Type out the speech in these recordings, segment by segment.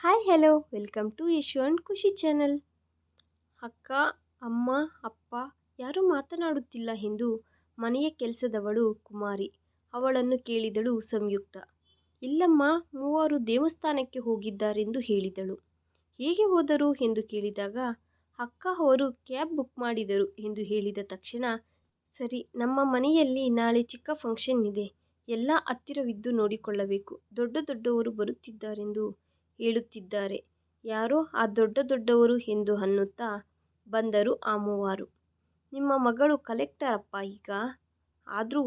Hi hello welcome to Yashu and Khushi channel ಅಕ್ಕ, ಅಮ್ಮ, ಅಪ್ಪ ಯಾರೂ ಮಾತನಾಡುತ್ತಿಲ್ಲ ಎಂದು ಮನೆಯ ಕೆಲಸದವಳು ಕುಮಾರಿ ಅವಳನ್ನು ಕೇಳಿದಳು ಸಂಯುಕ್ತ. ಇಲ್ಲಮ್ಮ, ಮೂವರು ದೇವಸ್ಥಾನಕ್ಕೆ ಹೋಗಿದ್ದಾರೆಂದು ಹೇಳಿದಳು. ಹೇಗೆ ಹೋದರು ಎಂದು ಕೇಳಿದಾಗ, ಅಕ್ಕ ಅವರು ಕ್ಯಾಬ್ ಬುಕ್ ಮಾಡಿದರು ಎಂದು ಹೇಳಿದ ತಕ್ಷಣ, ಸರಿ, ನಮ್ಮ ಮನೆಯಲ್ಲಿ ನಾಳೆ ಚಿಕ್ಕ ಫಂಕ್ಷನ್ ಇದೆ. ಎಲ್ಲ ಹತ್ತಿರವಿದ್ದು ನೋಡಿಕೊಳ್ಳಬೇಕು. ದೊಡ್ಡ ದೊಡ್ಡವರು ಬರುತ್ತಿದ್ದಾರೆಂದು ಹೇಳುತ್ತಿದ್ದಾರೆ ಯಾರೋ ಆ ದೊಡ್ಡ ದೊಡ್ಡವರು ಎಂದು ಅನ್ನುತ್ತಾ ಬಂದರು ಆ ಮೂವರು. ನಿಮ್ಮ ಮಗಳು ಕಲೆಕ್ಟರ್ ಅಪ್ಪ ಈಗ? ಆದರೂ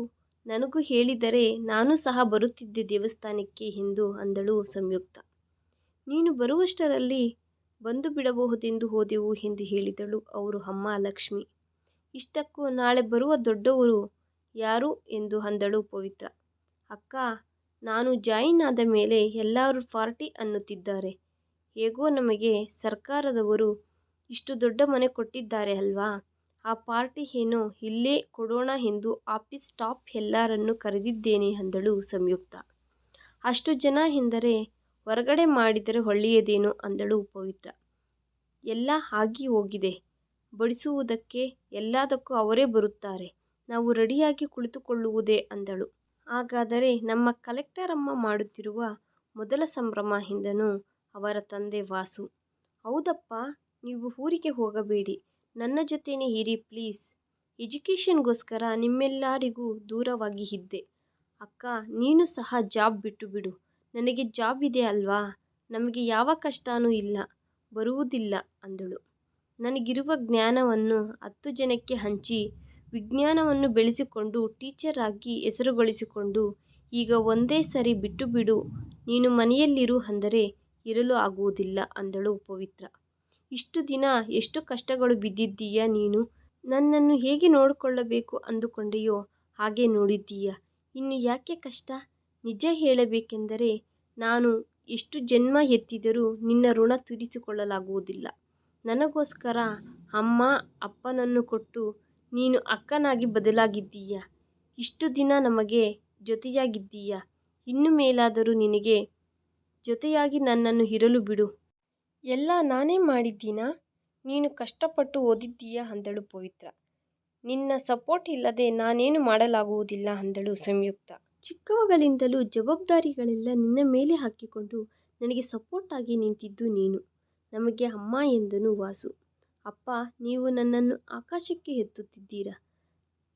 ನನಗೂ ಹೇಳಿದರೆ ನಾನು ಸಹ ಬರುತ್ತಿದ್ದೆ ದೇವಸ್ಥಾನಕ್ಕೆ ಎಂದು ಅಂದಳು ಸಂಯುಕ್ತ. ನೀನು ಬರುವಷ್ಟರಲ್ಲಿ ಬಂದು ಬಿಡಬಹುದೆಂದು ಹೋದೆವು ಎಂದು ಹೇಳಿದಳು ಅವರು ಅಮ್ಮ ಲಕ್ಷ್ಮಿ. ಇಷ್ಟಕ್ಕೂ ನಾಳೆ ಬರುವ ದೊಡ್ಡವರು ಯಾರು ಎಂದು ಅಂದಳು ಪವಿತ್ರ. ಅಕ್ಕ ನಾನು ಜಾಯಿನ್ ಆದ ಮೇಲೆ ಎಲ್ಲರೂ ಪಾರ್ಟಿ ಅನ್ನುತ್ತಿದ್ದಾರೆ. ಹೇಗೋ ನಮಗೆ ಸರ್ಕಾರದವರು ಇಷ್ಟು ದೊಡ್ಡ ಮನೆ ಕೊಟ್ಟಿದ್ದಾರೆ ಅಲ್ವಾ? ಆ ಪಾರ್ಟಿ ಏನೋ ಇಲ್ಲೇ ಕೊಡೋಣ ಎಂದು ಆಫೀಸ್ ಸ್ಟಾಪ್ ಎಲ್ಲರನ್ನು ಕರೆದಿದ್ದೇನೆ ಅಂದಳು ಸಂಯುಕ್ತ. ಅಷ್ಟು ಜನ ಎಂದರೆ ಹೊರಗಡೆ ಮಾಡಿದರೆ ಒಳ್ಳೆಯದೇನೋ ಅಂದಳು ಪವಿತ್ರ. ಎಲ್ಲ ಆಗಿ ಹೋಗಿದೆ. ಬಡಿಸುವುದಕ್ಕೆ ಎಲ್ಲದಕ್ಕೂ ಅವರೇ ಬರುತ್ತಾರೆ. ನಾವು ರೆಡಿಯಾಗಿ ಕುಳಿತುಕೊಳ್ಳುವುದೇ ಅಂದಳು. ಹಾಗಾದರೆ ನಮ್ಮ ಕಲೆಕ್ಟರ್ ಅಮ್ಮ ಮಾಡುತ್ತಿರುವ ಮೊದಲ ಸಂಭ್ರಮ ಎಂದನು ಅವರ ತಂದೆ ವಾಸು. ಹೌದಪ್ಪ, ನೀವು ಊರಿಗೆ ಹೋಗಬೇಡಿ. ನನ್ನ ಜೊತೆನೇ ಇರಿ ಪ್ಲೀಸ್. ಎಜುಕೇಷನ್ಗೋಸ್ಕರ ನಿಮ್ಮೆಲ್ಲರಿಗೂ ದೂರವಾಗಿ ಇದ್ದೆ. ಅಕ್ಕ, ನೀನು ಸಹ ಜಾಬ್ ಬಿಟ್ಟು ಬಿಡು. ನನಗೆ ಜಾಬ್ ಇದೆ ಅಲ್ವಾ? ನಮಗೆ ಯಾವ ಕಷ್ಟನೂ ಇಲ್ಲ. ಬರುವುದಿಲ್ಲ ಅಂದಳು. ನನಗಿರುವ ಜ್ಞಾನವನ್ನು ಹತ್ತು ಜನಕ್ಕೆ ಹಂಚಿ ವಿಜ್ಞಾನವನ್ನು ಬೆಳೆಸಿಕೊಂಡು ಟೀಚರ್ ಆಗಿ ಹೆಸರುಗಳಿಸಿಕೊಂಡು, ಈಗ ಒಂದೇ ಸರಿ ಬಿಟ್ಟು ಬಿಡು, ನೀನು ಮನೆಯಲ್ಲಿರು ಅಂದರೆ ಇರಲು ಆಗುವುದಿಲ್ಲ ಅಂದಳು ಪವಿತ್ರ. ಇಷ್ಟು ದಿನ ಎಷ್ಟು ಕಷ್ಟಗಳು ಬಿದ್ದಿದ್ದೀಯ ನೀನು? ನನ್ನನ್ನು ಹೇಗೆ ನೋಡಿಕೊಳ್ಳಬೇಕು ಅಂದುಕೊಂಡೆಯೋ ಹಾಗೆ ನೋಡಿದ್ದೀಯ? ಇನ್ನು ಯಾಕೆ ಕಷ್ಟ? ನಿಜ ಹೇಳಬೇಕೆಂದರೆ ನಾನು ಎಷ್ಟು ಜನ್ಮ ಎತ್ತಿದರೂ ನಿನ್ನ ಋಣ ತೀರಿಸಿಕೊಳ್ಳಲಾಗುವುದಿಲ್ಲ. ನನಗೋಸ್ಕರ ಅಮ್ಮ ಅಪ್ಪನನ್ನು ಕೊಟ್ಟು ನೀನು ಅಕ್ಕನಾಗಿ ಬದಲಾಗಿದ್ದೀಯ? ಇಷ್ಟು ದಿನ ನಮಗೆ ಜೊತೆಯಾಗಿದ್ದೀಯ? ಇನ್ನು ಮೇಲಾದರೂ ನಿನಗೆ ಜೊತೆಯಾಗಿ ನನ್ನನ್ನು ಇರಲು ಬಿಡು. ಎಲ್ಲ ನಾನೇ ಮಾಡಿದ್ದೀನಾ? ನೀನು ಕಷ್ಟಪಟ್ಟು ಓದಿದ್ದೀಯ? ಅಂದಳು ಪವಿತ್ರ. ನಿನ್ನ ಸಪೋರ್ಟ್ ಇಲ್ಲದೆ ನಾನೇನು ಮಾಡಲಾಗುವುದಿಲ್ಲ? ಅಂದಳು ಸಂಯುಕ್ತ. ಚಿಕ್ಕವಗಳಿಂದಲೂ ಜವಾಬ್ದಾರಿಗಳೆಲ್ಲ ನಿನ್ನ ಮೇಲೆ ಹಾಕಿಕೊಂಡು ನನಗೆ ಸಪೋರ್ಟ್ ಆಗಿ ನಿಂತಿದ್ದು ನೀನು. ನಮಗೆ ಅಮ್ಮ ಎಂದನು ವಾಸು. ಅಪ್ಪ, ನೀವು ನನ್ನನ್ನು ಆಕಾಶಕ್ಕೆ ಎತ್ತುತ್ತಿದ್ದೀರಾ.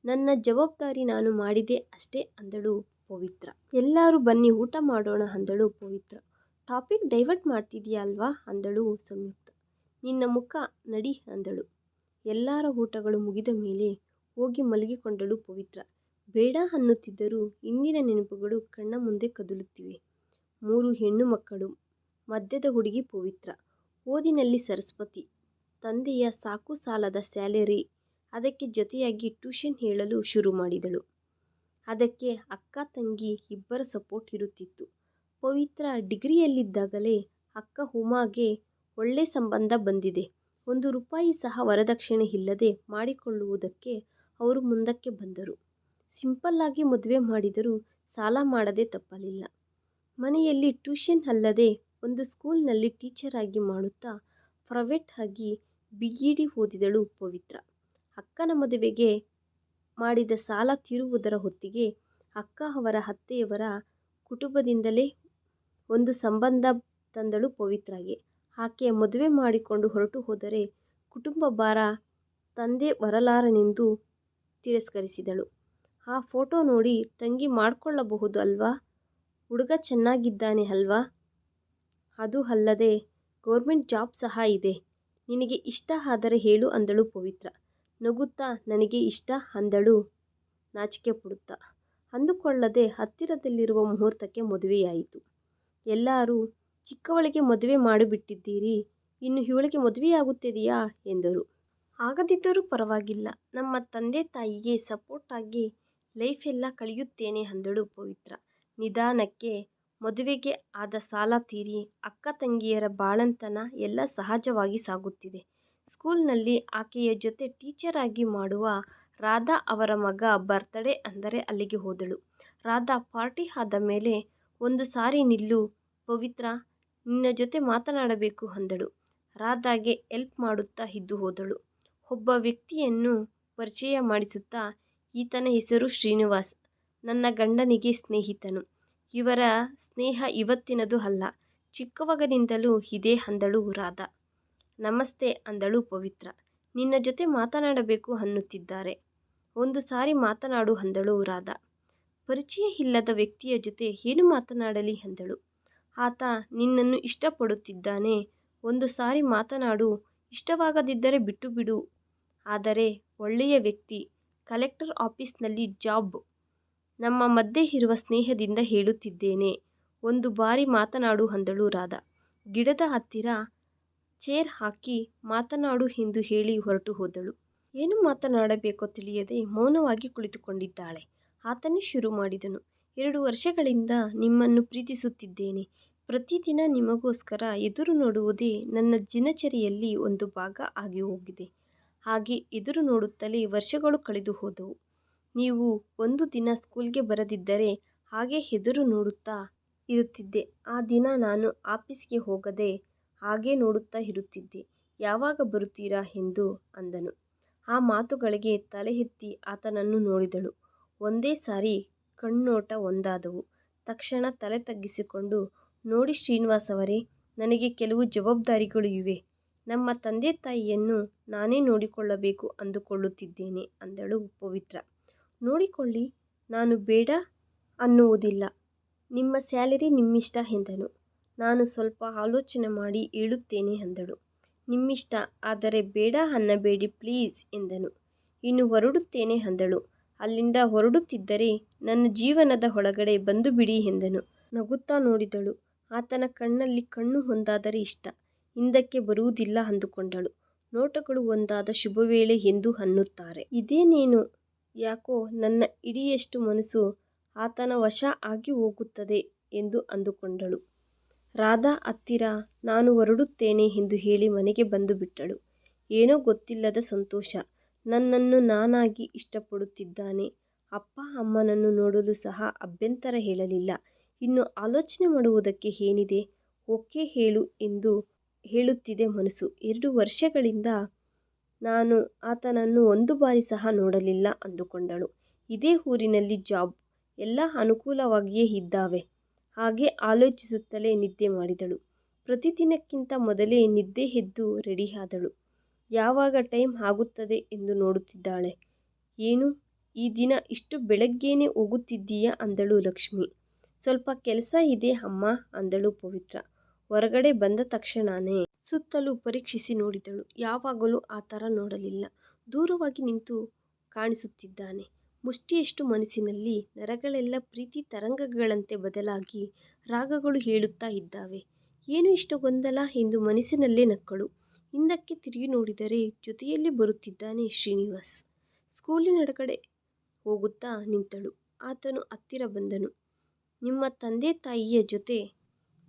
ನನ್ನ ಜವಾಬ್ದಾರಿ ನಾನು ಮಾಡಿದೆ ಅಷ್ಟೇ ಅಂದಳು ಪವಿತ್ರ. ಎಲ್ಲರೂ ಬನ್ನಿ, ಊಟ ಮಾಡೋಣ ಅಂದಳು ಪವಿತ್ರ. ಟಾಪಿಕ್ ಡೈವರ್ಟ್ ಮಾಡ್ತಿದೀಯ ಅಲ್ವಾ ಅಂದಳು ಸಂಯುಕ್ತ. ನಿನ್ನ ಮುಖ ನಡಿ ಅಂದಳು. ಎಲ್ಲರ ಊಟಗಳು ಮುಗಿದ ಮೇಲೆ ಹೋಗಿ ಮಲಗಿಕೊಂಡಳು ಪವಿತ್ರ. ಬೇಡ ಅನ್ನುತ್ತಿದ್ದರೂ ಇಂದಿನ ನೆನಪುಗಳು ಕಣ್ಣ ಮುಂದೆ ಕದಲುತ್ತಿವೆ. ಮೂರು ಹೆಣ್ಣು ಮಕ್ಕಳು, ಮದ್ಯದ ಹುಡುಗಿ ಪವಿತ್ರ. ಓದಿನಲ್ಲಿ ಸರಸ್ವತಿ ತಂದೆಯ ಸಾಕು ಸಾಲದ ಸ್ಯಾಲರಿ ಅದಕ್ಕೆ ಜೊತೆಯಾಗಿ ಟ್ಯೂಷನ್ ಹೇಳಲು ಶುರು ಮಾಡಿದಳು. ಅದಕ್ಕೆ ಅಕ್ಕ ತಂಗಿ ಇಬ್ಬರ ಸಪೋರ್ಟ್ ಇರುತ್ತಿತ್ತು. ಪವಿತ್ರ ಡಿಗ್ರಿಯಲ್ಲಿದ್ದಾಗಲೇ ಅಕ್ಕ ಉಮಾಗೆ ಒಳ್ಳೆ ಸಂಬಂಧ ಬಂದಿದೆ. ಒಂದು ರೂಪಾಯಿ ಸಹ ವರದಕ್ಷಿಣೆ ಇಲ್ಲದೆ ಮಾಡಿಕೊಳ್ಳುವುದಕ್ಕೆ ಅವರು ಮುಂದಕ್ಕೆ ಬಂದರು. ಸಿಂಪಲ್ಲಾಗಿ ಮದುವೆ ಮಾಡಿದರೂ ಸಾಲ ಮಾಡದೆ ತಪ್ಪಲಿಲ್ಲ. ಮನೆಯಲ್ಲಿ ಟ್ಯೂಷನ್ ಅಲ್ಲದೆ ಒಂದು ಸ್ಕೂಲ್ನಲ್ಲಿ ಟೀಚರ್ ಆಗಿ ಮಾಡುತ್ತಾ ಪ್ರೈವೇಟ್ ಆಗಿ ಬಿ ಓದಿದಳು ಪವಿತ್ರ. ಅಕ್ಕನ ಮದುವೆಗೆ ಮಾಡಿದ ಸಾಲ ತೀರುವುದರ ಹೊತ್ತಿಗೆ ಅಕ್ಕ ಅವರ ಅತ್ತೆಯವರ ಕುಟುಂಬದಿಂದಲೇ ಒಂದು ಸಂಬಂಧ ತಂದಳು ಪವಿತ್ರಗೆ. ಆಕೆ ಮದುವೆ ಮಾಡಿಕೊಂಡು ಹೊರಟು ಹೋದರೆ ಕುಟುಂಬ ಭಾರ ತಂದೆ ಬರಲಾರನೆಂದು ತಿರಸ್ಕರಿಸಿದಳು. ಆ ಫೋಟೋ ನೋಡಿ ತಂಗಿ ಮಾಡಿಕೊಳ್ಳಬಹುದು ಅಲ್ವಾ? ಹುಡುಗ ಚೆನ್ನಾಗಿದ್ದಾನೆ ಅಲ್ವಾ? ಅದು ಅಲ್ಲದೆ ಗೌರ್ಮೆಂಟ್ ಜಾಬ್ ಸಹ ಇದೆ. ನಿನಗೆ ಇಷ್ಟ ಆದರೆ ಹೇಳು ಅಂದಳು ಪವಿತ್ರ. ನಗುತ್ತಾ, ನನಗೆ ಇಷ್ಟ ಅಂದಳು ನಾಚಿಕೆ ಪಡುತ್ತಾ ಅಂದುಕೊಳ್ಳದೆ ಹತ್ತಿರದಲ್ಲಿರುವ ಮುಹೂರ್ತಕ್ಕೆ ಮದುವೆಯಾಯಿತು. ಎಲ್ಲರೂ, ಚಿಕ್ಕವಳಿಗೆ ಮದುವೆ ಮಾಡಿಬಿಟ್ಟಿದ್ದೀರಿ, ಇನ್ನು ಇವಳಿಗೆ ಮದುವೆಯಾಗುತ್ತಿದೆಯಾ? ಎಂದರು. ಆಗದಿದ್ದರೂ ಪರವಾಗಿಲ್ಲ. ನಮ್ಮ ತಂದೆ ತಾಯಿಗೆ ಸಪೋರ್ಟ್ ಆಗಿ ಲೈಫೆಲ್ಲ ಕಳೆಯುತ್ತೇನೆ ಅಂದಳು ಪವಿತ್ರ. ನಿಧಾನಕ್ಕೆ ಮದುವೆಗೆ ಆದ ಸಾಲ ತೀರಿ ಅಕ್ಕ ತಂಗಿಯರ ಬಾಳಂತನ ಎಲ್ಲ ಸಹಜವಾಗಿ ಸಾಗುತ್ತಿದೆ ಸ್ಕೂಲ್ನಲ್ಲಿ ಆಕೆಯ ಜೊತೆ ಟೀಚರ್ ಆಗಿ ಮಾಡುವ ರಾಧಾ ಅವರ ಮಗ ಬರ್ತಡೇ ಅಂದರೆ ಅಲ್ಲಿಗೆ ಹೋದಳು ರಾಧಾ ಪಾರ್ಟಿ ಆದ ಮೇಲೆ ಒಂದು ಸಾರಿ ನಿಲ್ಲು, ಪವಿತ್ರ, ನಿನ್ನ ಜೊತೆ ಮಾತನಾಡಬೇಕು ಅಂದಳು. ರಾಧಾಗೆ ಹೆಲ್ಪ್ ಮಾಡುತ್ತಾ ಇದ್ದು ಹೋದಳು. ಒಬ್ಬ ವ್ಯಕ್ತಿಯನ್ನು ಪರಿಚಯ ಮಾಡಿಸುತ್ತಾ ಈತನ ಹೆಸರು ಶ್ರೀನಿವಾಸ್. ನನ್ನ ಗಂಡನಿಗೆ ಸ್ನೇಹಿತನು. ಇವರ ಸ್ನೇಹ ಇವತ್ತಿನದು ಅಲ್ಲ. ಚಿಕ್ಕವನಿಂದಲೂ ಇದೇ ಅಂದಳು ರಾಧ ನಮಸ್ತೆ ಅಂದಳು ಪವಿತ್ರ. ನಿನ್ನ ಜೊತೆ ಮಾತನಾಡಬೇಕು ಅನ್ನುತ್ತಿದ್ದಾರೆ. ಒಂದು ಸಾರಿ ಮಾತನಾಡು ಅಂದಳು ರಾಧ ಪರಿಚಯ ಇಲ್ಲದ ವ್ಯಕ್ತಿಯ ಜೊತೆ ಏನು ಮಾತನಾಡಲಿ ಅಂದಳು. ಆತ ನಿನ್ನನ್ನು ಇಷ್ಟಪಡುತ್ತಿದ್ದಾನೆ. ಒಂದು ಸಾರಿ ಮಾತನಾಡು. ಇಷ್ಟವಾಗದಿದ್ದರೆ ಬಿಟ್ಟು ಬಿಡು ಆದರೆ ಒಳ್ಳೆಯ ವ್ಯಕ್ತಿ. ಕಲೆಕ್ಟರ್ ಆಫೀಸ್ನಲ್ಲಿ ಜಾಬ್. ನಮ್ಮ ಮಧ್ಯೆ ಇರುವ ಸ್ನೇಹದಿಂದ ಹೇಳುತ್ತಿದ್ದೇನೆ. ಒಂದು ಬಾರಿ ಮಾತನಾಡು ಅಂದಳು ರಾಧಾ. ಗಿಡದ ಹತ್ತಿರ ಚೇರ್ ಹಾಕಿ ಮಾತನಾಡು ಎಂದು ಹೇಳಿ ಹೊರಟು ಹೋದಳು. ಏನು ಮಾತನಾಡಬೇಕೋ ತಿಳಿಯದೆ ಮೌನವಾಗಿ ಕುಳಿತುಕೊಂಡಿದ್ದಾಳೆ. ಆತನೇ ಶುರು ಮಾಡಿದನು. ಎರಡು ವರ್ಷಗಳಿಂದ ನಿಮ್ಮನ್ನು ಪ್ರೀತಿಸುತ್ತಿದ್ದೇನೆ. ಪ್ರತಿದಿನ ನಿಮಗೋಸ್ಕರ ಎದುರು ನೋಡುವುದೇ ನನ್ನ ದಿನಚರಿಯಲ್ಲಿ ಒಂದು ಭಾಗ ಆಗಿ ಹೋಗಿದೆ ಹಾಗೆ ಎದುರು ನೋಡುತ್ತಲೇ ವರ್ಷಗಳು ಕಳೆದು ಹೋದವು. ನೀವು ಒಂದು ದಿನ ಸ್ಕೂಲ್ಗೆ ಬರದಿದ್ದರೆ ಹಾಗೆ ಹೆದರು ನೋಡುತ್ತಾ ಇರುತ್ತಿದ್ದೆ. ಆ ದಿನ ನಾನು ಆಪೀಸ್ಗೆ ಹೋಗದೆ ಹಾಗೇ ನೋಡುತ್ತಾ ಇರುತ್ತಿದ್ದೆ. ಯಾವಾಗ ಬರುತ್ತೀರಾ ಎಂದು ಅಂದನು. ಆ ಮಾತುಗಳಿಗೆ ತಲೆ ಎತ್ತಿ ಆತನನ್ನು ನೋಡಿದಳು. ಒಂದೇ ಸಾರಿ ಕಣ್ಣೋಟ ಒಂದಾದವು. ತಕ್ಷಣ ತಲೆ ತಗ್ಗಿಸಿಕೊಂಡು ನೋಡಿ ಶ್ರೀನಿವಾಸ್ ಅವರೇ, ನನಗೆ ಕೆಲವು ಜವಾಬ್ದಾರಿಗಳು ಇವೆ. ನಮ್ಮ ತಂದೆ ತಾಯಿಯನ್ನು ನಾನೇ ನೋಡಿಕೊಳ್ಳಬೇಕು ಅಂದುಕೊಳ್ಳುತ್ತಿದ್ದೇನೆ ಅಂದಳು ಪವಿತ್ರ. ನೋಡಿಕೊಳ್ಳಿ. ನಾನು ಬೇಡ ಅನ್ನುವುದಿಲ್ಲ. ನಿಮ್ಮ ಸ್ಯಾಲರಿ ನಿಮ್ಮಿಷ್ಟ ಎಂದನು. ನಾನು ಸ್ವಲ್ಪ ಆಲೋಚನೆ ಮಾಡಿ ಹೇಳುತ್ತೇನೆ ಅಂದಳು. ನಿಮ್ಮಿಷ್ಟ. ಆದರೆ ಬೇಡ ಅನ್ನಬೇಡಿ ಪ್ಲೀಸ್ ಎಂದನು. ಇನ್ನು ಹೊರಡುತ್ತೇನೆ ಅಂದಳು. ಅಲ್ಲಿಂದ ಹೊರಡುತ್ತಿದ್ದರೆ ನನ್ನ ಜೀವನದ ಒಳಗಡೆ ಬಂದು ಬಿಡಿ ಎಂದನು. ನಗುತ್ತಾ ನೋಡಿದಳು. ಆತನ ಕಣ್ಣಲ್ಲಿ ಕಣ್ಣು ಒಂದಾದರೆ ಇಷ್ಟ. ಹಿಂದಕ್ಕೆ ಬರುವುದಿಲ್ಲ ಅಂದುಕೊಂಡಳು. ನೋಟಗಳು ಒಂದಾದ ಶುಭವೇಳೆ ಎಂದು ಅನ್ನುತ್ತಾರೆ. ಇದೇನೇನೋ ಯಾಕೋ ನನ್ನ ಇಡಿಯಷ್ಟು ಮನಸ್ಸು ಆತನ ವಶ ಆಗಿ ಹೋಗುತ್ತದೆ ಎಂದು ಅಂದುಕೊಂಡಳು. ರಾಧಾ ಹತ್ತಿರ ನಾನು ಹೊರಡುತ್ತೇನೆ ಎಂದು ಹೇಳಿ ಮನೆಗೆ ಬಂದುಬಿಟ್ಟಳು. ಏನೋ ಗೊತ್ತಿಲ್ಲದ ಸಂತೋಷ. ನನ್ನನ್ನು ನಾನಾಗಿ ಇಷ್ಟಪಡುತ್ತಿದ್ದಾನೆ. ಅಪ್ಪ, ಅಮ್ಮನನ್ನು ನೋಡಲು ಸಹ ಅಭ್ಯಂತರ ಹೇಳಲಿಲ್ಲ. ಇನ್ನು ಆಲೋಚನೆ ಮಾಡುವುದಕ್ಕೆ ಏನಿದೆ. ಓಕೆ ಹೇಳು ಎಂದು ಹೇಳುತ್ತಿದೆ ಮನಸ್ಸು. ಎರಡು ವರ್ಷಗಳಿಂದ ನಾನು ಆತನನ್ನು ಒಂದು ಬಾರಿ ಸಹ ನೋಡಲಿಲ್ಲ ಅಂದುಕೊಂಡಳು. ಇದೇ ಊರಿನಲ್ಲಿ ಜಾಬ್. ಎಲ್ಲ ಅನುಕೂಲವಾಗಿಯೇ ಇದ್ದಾವೆ. ಹಾಗೆ ಆಲೋಚಿಸುತ್ತಲೇ ನಿದ್ದೆ ಮಾಡಿದಳು. ಪ್ರತಿದಿನಕ್ಕಿಂತ ಮೊದಲೇ ನಿದ್ದೆ ಎದ್ದು ರೆಡಿಯಾದಳು. ಯಾವಾಗ ಟೈಮ್ ಆಗುತ್ತದೆ ಎಂದು ನೋಡುತ್ತಿದ್ದಾಳೆ. ಏನು ಈ ದಿನ ಇಷ್ಟು ಬೆಳಗ್ಗೆನೇ ಹೋಗುತ್ತಿದ್ದೀಯಾ ಅಂದಳು ಲಕ್ಷ್ಮಿ. ಸ್ವಲ್ಪ ಕೆಲಸ ಇದೆ ಅಮ್ಮ, ಅಂದಳು ಪವಿತ್ರ. ಹೊರಗಡೆ ಬಂದ ತಕ್ಷಣನೇ ಸುತ್ತಲೂ ಪರೀಕ್ಷಿಸಿ ನೋಡಿದಳು. ಯಾವಾಗಲೂ ಆ ಥರ ನೋಡಲಿಲ್ಲ. ದೂರವಾಗಿ ನಿಂತು ಕಾಣಿಸುತ್ತಿದ್ದಾನೆ. ಮುಷ್ಟಿಯಷ್ಟು ಮನಸ್ಸಿನಲ್ಲಿ ನರಗಳೆಲ್ಲ ಪ್ರೀತಿ ತರಂಗಗಳಂತೆ ಬದಲಾಗಿ ರಾಗಗಳು ಹೇಳುತ್ತಾ ಇದ್ದಾವೆ. ಏನು ಇಷ್ಟು ಗೊಂದಲ ಎಂದು ಮನಸ್ಸಿನಲ್ಲೇ ನಕ್ಕಳು. ಹಿಂದಕ್ಕೆ ತಿರುಗಿ ನೋಡಿದರೆ ಜೊತೆಯಲ್ಲಿ ಬರುತ್ತಿದ್ದಾನೆ ಶ್ರೀನಿವಾಸ್. ಸ್ಕೂಲಿನೆಡೆಗೆ ಹೋಗುತ್ತಾ ನಿಂತಳು. ಆತನು ಹತ್ತಿರ ಬಂದನು. ನಿಮ್ಮ ತಂದೆ ತಾಯಿಯ ಜೊತೆ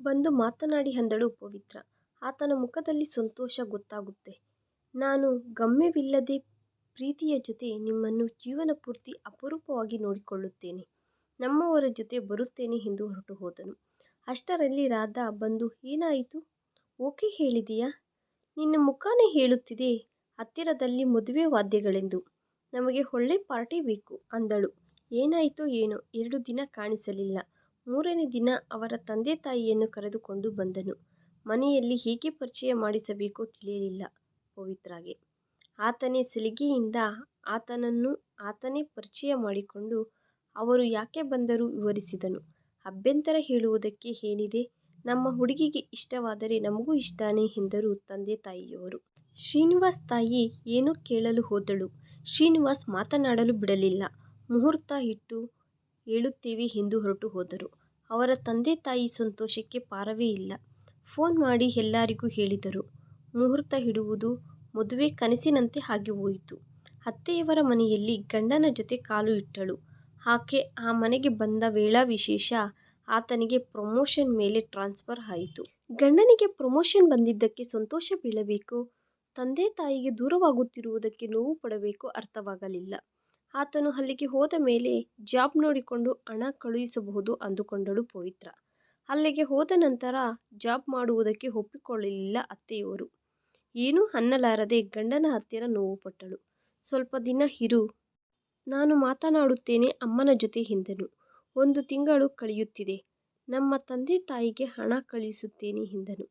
ಬಂದು ಮಾತನಾಡಿ ಅಂದಳು ಪವಿತ್ರ. ಆತನ ಮುಖದಲ್ಲಿ ಸಂತೋಷ ಗೊತ್ತಾಗುತ್ತೆ. ನಾನು ಗಮ್ಯವಿಲ್ಲದೆ ಪ್ರೀತಿಯ ಜೊತೆ ನಿಮ್ಮನ್ನು ಜೀವನಪೂರ್ತಿ ಅಪರೂಪವಾಗಿ ನೋಡಿಕೊಳ್ಳುತ್ತೇನೆ. ನಮ್ಮವರ ಜೊತೆ ಬರುತ್ತೇನೆ ಎಂದು ಹೊರಟು ಹೋದನು. ಅಷ್ಟರಲ್ಲಿ ರಾಧಾ ಬಂದು, ಏನಾಯಿತು. ಓಕೆ ಹೇಳಿದೆಯಾ ನಿನ್ನ ಮುಖಾನೇ ಹೇಳುತ್ತಿದೆ ಹತ್ತಿರದಲ್ಲಿ ಮದುವೆ ವಾದ್ಯಗಳೆಂದು. ನಮಗೆ ಒಳ್ಳೆ ಪಾರ್ಟಿ ಬೇಕು, ಅಂದಳು. ಏನಾಯಿತೋ ಏನೋ, ಎರಡು ದಿನ ಕಾಣಿಸಲಿಲ್ಲ. ಮೂರನೇ ದಿನ ಅವರ ತಂದೆ ತಾಯಿಯನ್ನು ಕರೆದುಕೊಂಡು ಬಂದನು. ಮನೆಯಲ್ಲಿ ಹೇಗೆ ಪರಿಚಯ ಮಾಡಿಸಬೇಕೋ ತಿಳಿಯಲಿಲ್ಲ ಪವಿತ್ರಾಗೆ ಆತನೇ ಸಲಿಗೆಯಿಂದ ಆತನನ್ನು ಆತನೇ ಪರಿಚಯ ಮಾಡಿಕೊಂಡು ಅವರು ಯಾಕೆ ಬಂದರು ವಿವರಿಸಿದನು. ಅಭ್ಯಂತರ ಹೇಳುವುದಕ್ಕೆ ಏನಿದೆ. ನಮ್ಮ ಹುಡುಗಿಗೆ ಇಷ್ಟವಾದರೆ ನಮಗೂ ಇಷ್ಟನೇ ಎಂದರು ತಂದೆ ತಾಯಿಯವರು. ಶ್ರೀನಿವಾಸ್ ತಾಯಿ ಏನೋ ಕೇಳಲು ಹೋದಳು. ಶ್ರೀನಿವಾಸ್ ಮಾತನಾಡಲು ಬಿಡಲಿಲ್ಲ. ಮುಹೂರ್ತ ಇಟ್ಟು ಹೇಳುತ್ತೇವೆ ಎಂದು ಹೊರಟು ಹೋದರು. ಅವರ ತಂದೆ ತಾಯಿ ಸಂತೋಷಕ್ಕೆ ಪಾರವೇ ಇಲ್ಲ. ಫೋನ್ ಮಾಡಿ ಎಲ್ಲರಿಗೂ ಹೇಳಿದರು. ಮುಹೂರ್ತ ಹಿಡುವುದು ಮದುವೆ ಕನಸಿನಂತೆ ಆಗಿಹೋಯಿತು. ಅತ್ತೆಯವರ ಮನೆಯಲ್ಲಿ ಗಂಡನ ಜೊತೆ ಕಾಲು ಇಟ್ಟಳು. ಆಕೆ ಆ ಮನೆಗೆ ಬಂದ ವೇಳಾ ವಿಶೇಷ. ಆತನಿಗೆ ಪ್ರಮೋಷನ್ ಮೇಲೆ ಟ್ರಾನ್ಸ್ಫರ್ ಆಯಿತು. ಗಂಡನಿಗೆ ಪ್ರಮೋಷನ್ ಬಂದಿದ್ದಕ್ಕೆ ಸಂತೋಷ ಬೀಳಬೇಕು, ತಂದೆ ತಾಯಿಗೆ ದೂರವಾಗುತ್ತಿರುವುದಕ್ಕೆ ನೋವು ಪಡಬೇಕು ಅರ್ಥವಾಗಲಿಲ್ಲ. ಆತನು ಅಲ್ಲಿಗೆ ಹೋದ ಮೇಲೆ ಜಾಬ್ ನೋಡಿಕೊಂಡು ಹಣ ಕಳುಹಿಸಬಹುದು ಅಂದುಕೊಂಡಳು ಪವಿತ್ರ. ಅಲ್ಲಿಗೆ ಹೋದ ನಂತರ ಜಾಬ್ ಮಾಡುವುದಕ್ಕೆ ಒಪ್ಪಿಕೊಳ್ಳಲಿಲ್ಲ ಅತ್ತೆಯವರು. ಏನೂ ಅನ್ನಲಾರದೆ ಗಂಡನ ಹತ್ತಿರ ನೋವು ಪಟ್ಟಳು ಸ್ವಲ್ಪ ದಿನ ಇರು. ನಾನು ಮಾತನಾಡುತ್ತೇನೆ ಅಮ್ಮನ ಜೊತೆ ಎಂದನು. ಒಂದು ತಿಂಗಳು ಕಳೆಯುತ್ತಿದೆ. ನಮ್ಮ ತಂದೆ ತಾಯಿಗೆ ಹಣ ಕಳುಹಿಸುತ್ತೇನೆ ಎಂದನು.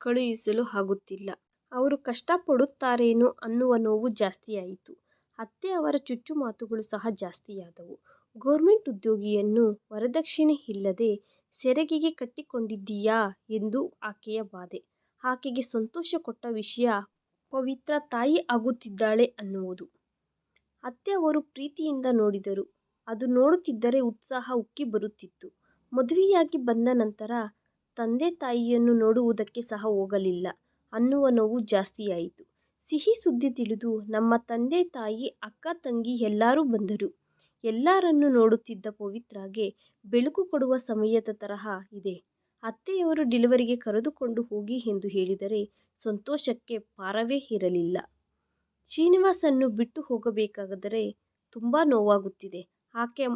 ಕಳುಹಿಸಲು ಆಗುತ್ತಿಲ್ಲ. ಅವರು ಕಷ್ಟಪಡುತ್ತಾರೇನೋ ಅನ್ನುವ ನೋವು ಜಾಸ್ತಿಯಾಯಿತು. ಅತ್ತೆ ಅವರ ಚುಚ್ಚು ಮಾತುಗಳು ಸಹ ಜಾಸ್ತಿಯಾದವು. ಗೋರ್ಮೆಂಟ್ ಉದ್ಯೋಗಿಯನ್ನು ವರದಕ್ಷಿಣೆ ಇಲ್ಲದೆ ಸೆರಗಿಗೆ ಕಟ್ಟಿಕೊಂಡಿದ್ದೀಯಾ ಎಂದು ಆಕೆಯ ಬಾಧೆ. ಆಕೆಗೆ ಸಂತೋಷ ಕೊಟ್ಟ ವಿಷಯ, ಪವಿತ್ರ ತಾಯಿ ಆಗುತ್ತಿದ್ದಾಳೆ ಅನ್ನುವುದು. ಅತ್ತೆ ಅವರು ಪ್ರೀತಿಯಿಂದ ನೋಡಿದರು. ಅದು ನೋಡುತ್ತಿದ್ದರೆ ಉತ್ಸಾಹ ಉಕ್ಕಿ ಬರುತ್ತಿತ್ತು. ಮದುವೆಯಾಗಿ ಬಂದ ನಂತರ ತಂದೆ ತಾಯಿಯನ್ನು ನೋಡುವುದಕ್ಕೆ ಸಹ ಹೋಗಲಿಲ್ಲ ಅನ್ನುವ ನೋವು ಜಾಸ್ತಿಯಾಯಿತು. ಸಿಹಿ ಸುದ್ದಿ ತಿಳಿದು ನಮ್ಮ ತಂದೆ ತಾಯಿ, ಅಕ್ಕ, ತಂಗಿ ಎಲ್ಲರೂ ಬಂದರು. ಎಲ್ಲರನ್ನೂ ನೋಡುತ್ತಿದ್ದ ಪವಿತ್ರಾಗೆ ಬೆಳಕು ಕೊಡುವ ಸಮಯದ ತರಹ ಇದೆ. ಅತ್ತೆಯವರು ಡಿಲಿವರಿಗೆ ಕರೆದುಕೊಂಡು ಹೋಗಿ ಎಂದು ಹೇಳಿದರೆ ಸಂತೋಷಕ್ಕೆ ಪಾರವೇ ಇರಲಿಲ್ಲ. ಶ್ರೀನಿವಾಸನ್ನು ಬಿಟ್ಟು ಹೋಗಬೇಕಾದರೆ ತುಂಬ ನೋವಾಗುತ್ತಿದೆ. ಆಕೆ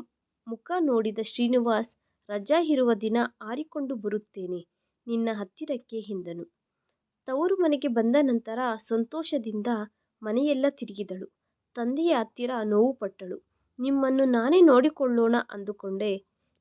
ಮುಖ ನೋಡಿದ ಶ್ರೀನಿವಾಸ್, ರಜಾ ಇರುವ ದಿನ ಆರಿಕೊಂಡು ಬರುತ್ತೇನೆ, ನಿನ್ನ ಹತ್ತಿರಕ್ಕೆ ಎಂದನು. ತವರು ಮನೆಗೆ ಬಂದ ನಂತರ ಸಂತೋಷದಿಂದ ಮನೆಯೆಲ್ಲ ತಿರುಗಿದಳು. ತಂದೆಯ ಹತ್ತಿರ ನೋವುಪಟ್ಟಳು. ನಿಮ್ಮನ್ನು ನಾನೇ ನೋಡಿಕೊಳ್ಳೋಣ ಅಂದುಕೊಂಡೆ.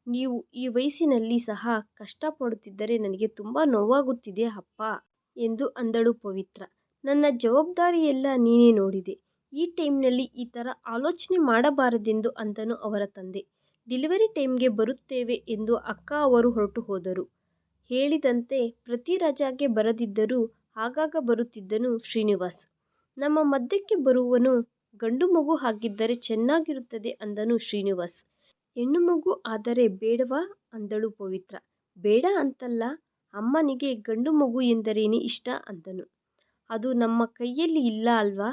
ನೀವು ಈ ವಯಸ್ಸಿನಲ್ಲಿ ಸಹ ಕಷ್ಟಪಡುತ್ತಿದ್ದರೆ ನನಗೆ ತುಂಬ ನೋವಾಗುತ್ತಿದೆ ಅಪ್ಪಾ ಎಂದು ಅಂದಳು ಪವಿತ್ರ. ನನ್ನ ಜವಾಬ್ದಾರಿಯೆಲ್ಲ ನೀನೇ ನೋಡಿದೆ. ಈ ಟೈಮ್ನಲ್ಲಿ ಈ ಥರ ಆಲೋಚನೆ ಮಾಡಬಾರದೆಂದು ಅಂದನು ಅವರ ತಂದೆ. ಡಿಲಿವರಿ ಟೈಮ್ಗೆ ಬರುತ್ತೇವೆ ಎಂದು ಅಕ್ಕ ಅವರು ಹೊರಟು ಹೋದರು ಹೇಳಿದಂತೆ ಪ್ರತಿ ರಜಾಗೆ ಬರದಿದ್ದರೂ ಆಗಾಗ ಬರುತ್ತಿದ್ದನು ಶ್ರೀನಿವಾಸ್. ನಮ್ಮ ಮಧ್ಯಕ್ಕೆ ಬರುವವನು ಗಂಡು ಮಗು ಹಾಗಿದ್ದರೆ ಚೆನ್ನಾಗಿರುತ್ತದೆ ಅಂದನು ಶ್ರೀನಿವಾಸ್. ಹೆಣ್ಣು ಮಗು ಆದರೆ ಬೇಡವಾ ಅಂದಳು ಪವಿತ್ರ. ಬೇಡ ಅಂತಲ್ಲ. ಅಮ್ಮನಿಗೆ ಗಂಡು ಮಗು ಎಂದರೇನೆ ಇಷ್ಟ ಅಂದನು. ಅದು ನಮ್ಮ ಕೈಯಲ್ಲಿ ಇಲ್ಲ ಅಲ್ವಾ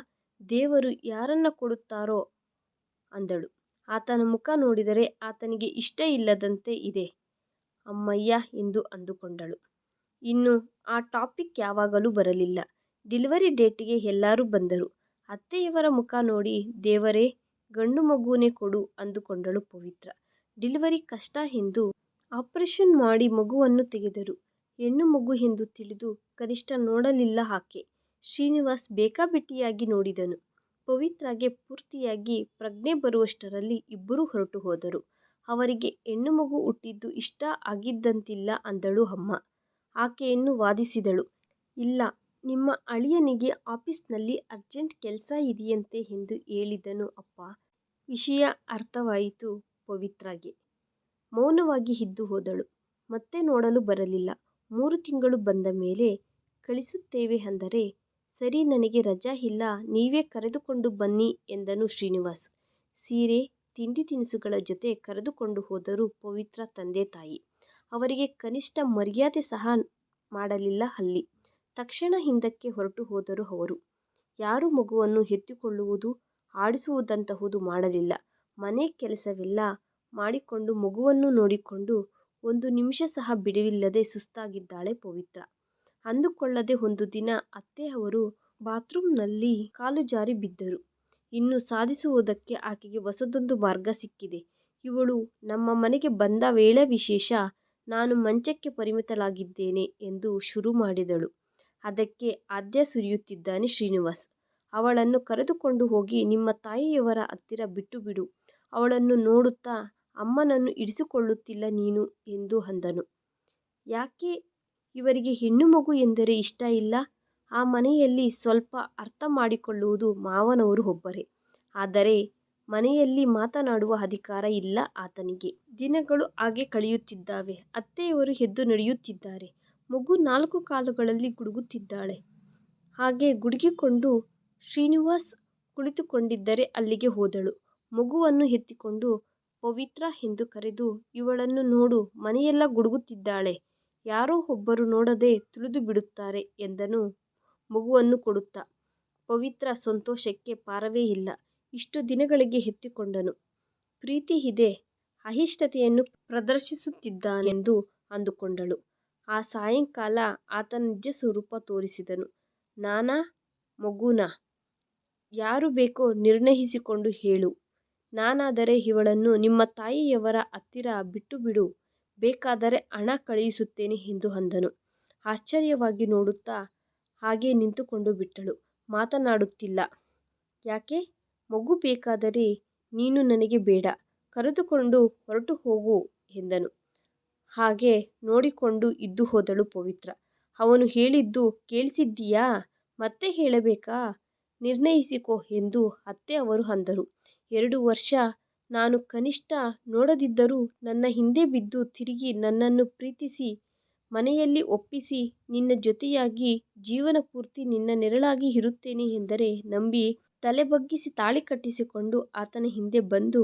ದೇವರು ಯಾರನ್ನ ಕೊಡುತ್ತಾರೋ ಅಂದಳು. ಆತನ ಮುಖ ನೋಡಿದರೆ ಆತನಿಗೆ ಇಷ್ಟ ಇಲ್ಲದಂತೆ ಇದೆ, ಅಮ್ಮಯ್ಯ ಎಂದು ಅಂದುಕೊಂಡಳು. ಇನ್ನು ಆ ಟಾಪಿಕ್ ಯಾವಾಗಲೂ ಬರಲಿಲ್ಲ. ಡಿಲಿವರಿ ಡೇಟಿಗೆ ಎಲ್ಲರೂ ಬಂದರು. ಅತ್ತೆಯವರ ಮುಖ ನೋಡಿ, ದೇವರೇ, ಗಂಡು ಮಗುವನ್ನೇ ಕೊಡು ಅಂದುಕೊಂಡಳು ಪವಿತ್ರ. ಡಿಲಿವರಿ ಕಷ್ಟ ಎಂದು ಆಪರೇಷನ್ ಮಾಡಿ ಮಗುವನ್ನು ತೆಗೆದರು. ಹೆಣ್ಣು ಮಗು ಎಂದು ತಿಳಿದು ಕನಿಷ್ಠ ನೋಡಲಿಲ್ಲ ಆಕೆ. ಶ್ರೀನಿವಾಸ್ ಬೇಕಾಬಿಟ್ಟಿಯಾಗಿ ನೋಡಿದನು. ಪವಿತ್ರಗೆ ಪೂರ್ತಿಯಾಗಿ ಪ್ರಜ್ಞೆ ಬರುವಷ್ಟರಲ್ಲಿ ಇಬ್ಬರೂ ಹೊರಟು ಹೋದರು. ಅವರಿಗೆ ಹೆಣ್ಣು ಮಗು ಹುಟ್ಟಿದ್ದು ಇಷ್ಟ ಆಗಿದ್ದಂತಿಲ್ಲ ಅಂದಳು ಅಮ್ಮ. ಆಕೆಯನ್ನು ವಾದಿಸಿದಳು. ಇಲ್ಲ ನಿಮ್ಮ ಅಳಿಯನಿಗೆ ಆಫೀಸ್ನಲ್ಲಿ ಅರ್ಜೆಂಟ್ ಕೆಲಸ ಇದೆಯಂತೆ ಎಂದು ಹೇಳಿದನು ಅಪ್ಪ. ವಿಷಯ ಅರ್ಥವಾಯಿತು ಪವಿತ್ರಾಗೆ. ಮೌನವಾಗಿ ಇದ್ದು ಹೋದಳು. ಮತ್ತೆ ನೋಡಲು ಬರಲಿಲ್ಲ. ಮೂರು ತಿಂಗಳು ಬಂದ ಮೇಲೆ ಕಳಿಸುತ್ತೇವೆ ಅಂದರೆ, ಸರಿ ನನಗೆ ರಜಾ ಇಲ್ಲ, ನೀವೇ ಕರೆದುಕೊಂಡು ಬನ್ನಿ ಎಂದನು ಶ್ರೀನಿವಾಸ್. ಸೀರೆ, ತಿಂಡಿ ತಿನಿಸುಗಳ ಜೊತೆ ಕರೆದುಕೊಂಡು ಹೋದರು ಪವಿತ್ರ ತಂದೆ ತಾಯಿ. ಅವರಿಗೆ ಕನಿಷ್ಠ ಮರ್ಯಾದೆ ಸಹ ಮಾಡಲಿಲ್ಲ ಅಲ್ಲಿ. ತಕ್ಷಣ ಹಿಂದಕ್ಕೆ ಹೊರಟು ಹೋದರು ಅವರು. ಯಾರೂ ಮಗುವನ್ನು ಎತ್ತಿಕೊಳ್ಳುವುದು, ಆಡಿಸುವುದಂತಹುದು ಮಾಡಲಿಲ್ಲ. ಮನೆ ಕೆಲಸವೆಲ್ಲ ಮಾಡಿಕೊಂಡು ಮಗುವನ್ನು ನೋಡಿಕೊಂಡು ಒಂದು ನಿಮಿಷ ಸಹ ಬಿಡುವಿಲ್ಲದೆ ಸುಸ್ತಾಗಿದ್ದಾಳೆ ಪವಿತ್ರ. ಅಂದುಕೊಳ್ಳದೆ ಒಂದು ದಿನ ಅತ್ತೆ ಅವರು ಬಾತ್ರೂಮ್ನಲ್ಲಿ ಕಾಲು ಜಾರಿ ಬಿದ್ದರು. ಇನ್ನು ಸಾಧಿಸುವುದಕ್ಕೆ ಆಕೆಗೆ ಹೊಸದೊಂದು ಮಾರ್ಗ ಸಿಕ್ಕಿದೆ. ಇವಳು ನಮ್ಮ ಮನೆಗೆ ಬಂದ ವೇಳೆ ವಿಶೇಷ ನಾನು ಮಂಚಕ್ಕೆ ಪರಿಮಿತಳಾಗಿದ್ದೇನೆ ಎಂದು ಶುರು ಮಾಡಿದಳು. ಅದಕ್ಕೆ ಆದ್ಯ ಸುರಿಯುತ್ತಿದ್ದಾನೆ ಶ್ರೀನಿವಾಸ್. ಅವಳನ್ನು ಕರೆದುಕೊಂಡು ಹೋಗಿ ನಿಮ್ಮ ತಾಯಿಯವರ ಹತ್ತಿರ ಬಿಟ್ಟುಬಿಡು. ಅವಳನ್ನು ನೋಡುತ್ತಾ ಅಮ್ಮನನ್ನು ಹಿಡಿಸಿಕೊಳ್ಳುತ್ತಿಲ್ಲ ನೀನು ಎಂದು ಅಂದನು. ಯಾಕೆ ಇವರಿಗೆ ಹೆಣ್ಣು ಮಗು ಎಂದರೆ ಇಷ್ಟ ಇಲ್ಲ. ಆ ಮನೆಯಲ್ಲಿ ಸ್ವಲ್ಪ ಅರ್ಥ ಮಾಡಿಕೊಳ್ಳುವುದು ಮಾವನವರು ಒಬ್ಬರೇ. ಆದರೆ ಮನೆಯಲ್ಲಿ ಮಾತನಾಡುವ ಅಧಿಕಾರ ಇಲ್ಲ ಆತನಿಗೆ. ದಿನಗಳು ಹಾಗೆ ಕಳೆಯುತ್ತಿದ್ದಾವೆ. ಅತ್ತೆಯವರು ಎದ್ದು ನಡೆಯುತ್ತಿದ್ದಾರೆ. ಮಗು ನಾಲ್ಕು ಕಾಲುಗಳಲ್ಲಿ ಗುಡುಗುತ್ತಿದ್ದಾಳೆ. ಹಾಗೆ ಗುಡುಗಿಕೊಂಡು ಶ್ರೀನಿವಾಸ್ ಕುಳಿತುಕೊಂಡಿದ್ದರೆ ಅಲ್ಲಿಗೆ ಹೋದಳು. ಮಗುವನ್ನು ಎತ್ತಿಕೊಂಡು ಪವಿತ್ರ ಎಂದು ಕರೆದು, ಇವಳನ್ನು ನೋಡು, ಮನೆಯೆಲ್ಲ ಗುಡುಗುತ್ತಿದ್ದಾಳೆ. ಯಾರೋ ಒಬ್ಬರು ನೋಡದೆ ತುಳಿದು ಬಿಡುತ್ತಾರೆ ಎಂದನು ಮಗುವನ್ನು ಕೊಡುತ್ತಾ. ಪವಿತ್ರ ಸಂತೋಷಕ್ಕೆ ಪಾರವೇ ಇಲ್ಲ. ಇಷ್ಟು ದಿನಗಳಿಗೆ ಎತ್ತಿಕೊಂಡನು. ಪ್ರೀತಿ ಇದೆ అయిಷ್ಟತೆಯನ್ನು ಪ್ರದರ್ಶಿಸುತ್ತಿದ್ದಾನೆಂದು ಅಂದುಕೊಂಡಳು. ಆ ಸಾಯಂಕಾಲ ಆತ ನಿಜ ಸ್ವರೂಪ ತೋರಿಸಿದನು. ನಾನಾ, ಮಗುನಾ, ಯಾರು ಬೇಕೋ ನಿರ್ಣಯಿಸಿಕೊಂಡು ಹೇಳು. ನಾನಾದರೆ ಇವಳನ್ನು ನಿಮ್ಮ ತಾಯಿಯವರ ಹತ್ತಿರ ಬಿಟ್ಟುಬಿಡು. ಬೇಕಾದರೆ ಹಣ ಕಳುಹಿಸುತ್ತೇನೆ ಎಂದು ಅಂದನು. ಆಶ್ಚರ್ಯವಾಗಿ ನೋಡುತ್ತಾ ಹಾಗೇ ನಿಂತುಕೊಂಡು ಬಿಟ್ಟಳು. ಮಾತನಾಡುತ್ತಿಲ್ಲ. ಯಾಕೆ? ಮಗು ಬೇಕಾದರೆ ನೀನು ನನಗೆ ಬೇಡ. ಕರೆದುಕೊಂಡು ಹೊರಟು ಹೋಗು ಎಂದನು. ಹಾಗೇ ನೋಡಿಕೊಂಡು ಇದ್ದು ಹೋದಳು ಪವಿತ್ರ. ಅವನು ಹೇಳಿದ್ದು ಕೇಳಿಸಿದ್ದೀಯಾ? ಮತ್ತೆ ಹೇಳಬೇಕಾ? ನಿರ್ಣಯಿಸಿಕೋ ಎಂದು ಅತ್ತೆ ಅವರು ಅಂದರು. ಎರಡು ವರ್ಷ ನಾನು ಕನಿಷ್ಠ ನೋಡದಿದ್ದರೂ ನನ್ನ ಹಿಂದೆ ಬಿದ್ದು ತಿರುಗಿ ನನ್ನನ್ನು ಪ್ರೀತಿಸಿ, ಮನೆಯಲ್ಲಿ ಒಪ್ಪಿಸಿ, ನಿನ್ನ ಜೊತೆಯಾಗಿ ಜೀವನ ಪೂರ್ತಿ ನಿನ್ನ ನೆರಳಾಗಿ ಇರುತ್ತೇನೆ ಎಂದರೆ ನಂಬಿ ತಲೆ ಬಗ್ಗಿಸಿ ತಾಳಿ ಕಟ್ಟಿಸಿಕೊಂಡು ಆತನ ಹಿಂದೆ ಬಂದು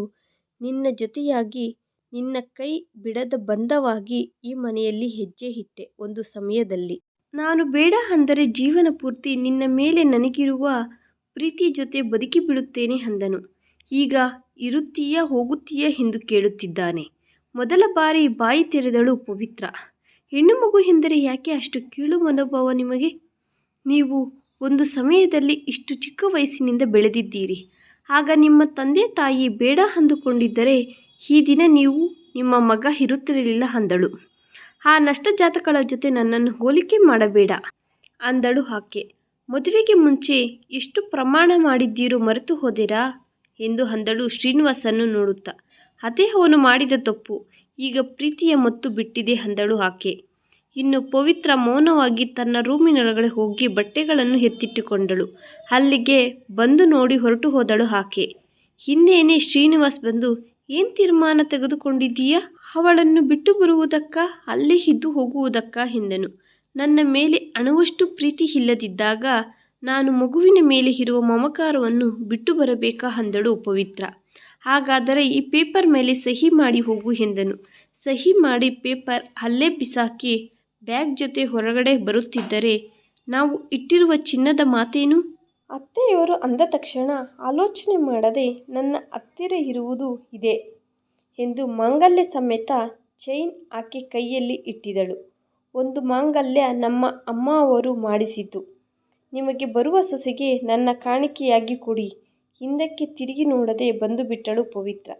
ನಿನ್ನ ಜೊತೆಯಾಗಿ ನಿನ್ನ ಕೈ ಬಿಡದ ಬಂಧವಾಗಿ ಈ ಮನೆಯಲ್ಲಿ ಹೆಜ್ಜೆ ಇಟ್ಟೆ ಒಂದು ಸಮಯದಲ್ಲಿ. ನಾನು ಬೇಡ ಅಂದರೆ ಜೀವನಪೂರ್ತಿ ನಿನ್ನ ಮೇಲೆ ನನಗಿರುವ ಪ್ರೀತಿ ಜೊತೆ ಬದುಕಿ ಬಿಡುತ್ತೇನೆ ಅಂದನು. ಈಗ ಇರುತ್ತೀಯಾ ಹೋಗುತ್ತೀಯಾ ಎಂದು ಕೇಳುತ್ತಿದ್ದಾನೆ. ಮೊದಲ ಬಾರಿ ಬಾಯಿ ತೆರೆದಳು ಪವಿತ್ರ. ಹೆಣ್ಣು ಮಗು ಎಂದರೆ ಯಾಕೆ ಅಷ್ಟು ಕೀಳು ಮನೋಭಾವ ನಿಮಗೆ? ನೀವು ಒಂದು ಸಮಯದಲ್ಲಿ ಇಷ್ಟು ಚಿಕ್ಕ ವಯಸ್ಸಿನಿಂದ ಬೆಳೆದಿದ್ದೀರಿ. ಆಗ ನಿಮ್ಮ ತಂದೆ ತಾಯಿ ಬೇಡ ಅಂದುಕೊಂಡಿದ್ದರೆ ಈ ದಿನ ನೀವು ನಿಮ್ಮ ಮಗ ಇರುತ್ತಿರಲಿಲ್ಲ ಅಂದಳು. ಆ ನಷ್ಟ ಜಾತಕಗಳ ಜೊತೆ ನನ್ನನ್ನು ಹೋಲಿಕೆ ಮಾಡಬೇಡ ಅಂದಳು ಆಕೆ. ಮದುವೆಗೆ ಮುಂಚೆ ಎಷ್ಟು ಪ್ರಮಾಣ ಮಾಡಿದ್ದೀರೋ ಮರೆತು ಹೋದಿರಾ? ಎಂದು ಅಂದಳು ಶ್ರೀನಿವಾಸನ್ನು ನೋಡುತ್ತಾ. ಅದೇ ಅವನು ಮಾಡಿದ ತಪ್ಪು. ಈಗ ಪ್ರೀತಿಯ ಮತ್ತು ಬಿಟ್ಟಿದೆ ಅಂದಳು ಆಕೆ. ಇನ್ನು ಪವಿತ್ರ ಮೌನವಾಗಿ ತನ್ನ ರೂಮಿನೊಳಗಡೆ ಹೋಗಿ ಬಟ್ಟೆಗಳನ್ನು ಎತ್ತಿಟ್ಟುಕೊಂಡಳು. ಅಲ್ಲಿಗೆ ಬಂದು ನೋಡಿ ಹೊರಟು ಹೋದಳು ಆಕೆ. ಹಿಂದೇನೆ ಶ್ರೀನಿವಾಸ್ ಬಂದು ಏನ್ ತೀರ್ಮಾನ ತೆಗೆದುಕೊಂಡಿದ್ದೀಯಾ? ಅವಳನ್ನು ಬಿಟ್ಟು ಬರುವುದಕ್ಕಾ ಅಲ್ಲೇ ಇದ್ದು ಹೋಗುವುದಕ್ಕಾ ಎಂದನು. ನನ್ನ ಮೇಲೆ ಅಣುವಷ್ಟು ಪ್ರೀತಿ ಇಲ್ಲದಿದ್ದಾಗ ನಾನು ಮಗುವಿನ ಮೇಲೆ ಇರುವ ಮಮಕಾರವನ್ನು ಬಿಟ್ಟು ಬರಬೇಕಾ ಅಂದಳು ಪವಿತ್ರ. ಹಾಗಾದರೆ ಈ ಪೇಪರ್ ಮೇಲೆ ಸಹಿ ಮಾಡಿ ಹೋಗು ಎಂದನು. ಸಹಿ ಮಾಡಿ ಪೇಪರ್ ಅಲ್ಲೇ ಬಿಸಾಕಿ ಬ್ಯಾಗ್ ಜೊತೆ ಹೊರಗಡೆ ಬರುತ್ತಿದ್ದರೆ ನಾವು ಇಟ್ಟಿರುವ ಚಿನ್ನದ ಮಾತೇನು? ಅತ್ತೆಯವರು ಅಂದ ತಕ್ಷಣ, ಆಲೋಚನೆ ಮಾಡದೆ ನನ್ನ ಹತ್ತಿರ ಇರುವುದು ಇದೆ ಎಂದು ಮಾಂಗಲ್ಯ ಸಮೇತ ಚೈನ್ ಆಕೆ ಕೈಯಲ್ಲಿ ಇಟ್ಟಿದಳು ಒಂದು ಮಾಂಗಲ್ಯ ನಮ್ಮ ಅಮ್ಮ ಅವರು ಮಾಡಿಸಿದ್ದು. ನಿಮಗೆ ಬರುವ ಸೊಸೆಗೆ ನನ್ನ ಕಾಣಿಕೆಯಾಗಿ ಕೊಡಿ ಹಿಂದಕ್ಕೆ ತಿರುಗಿ ನೋಡದೆ ಬಂದುಬಿಟ್ಟಳು ಪವಿತ್ರ.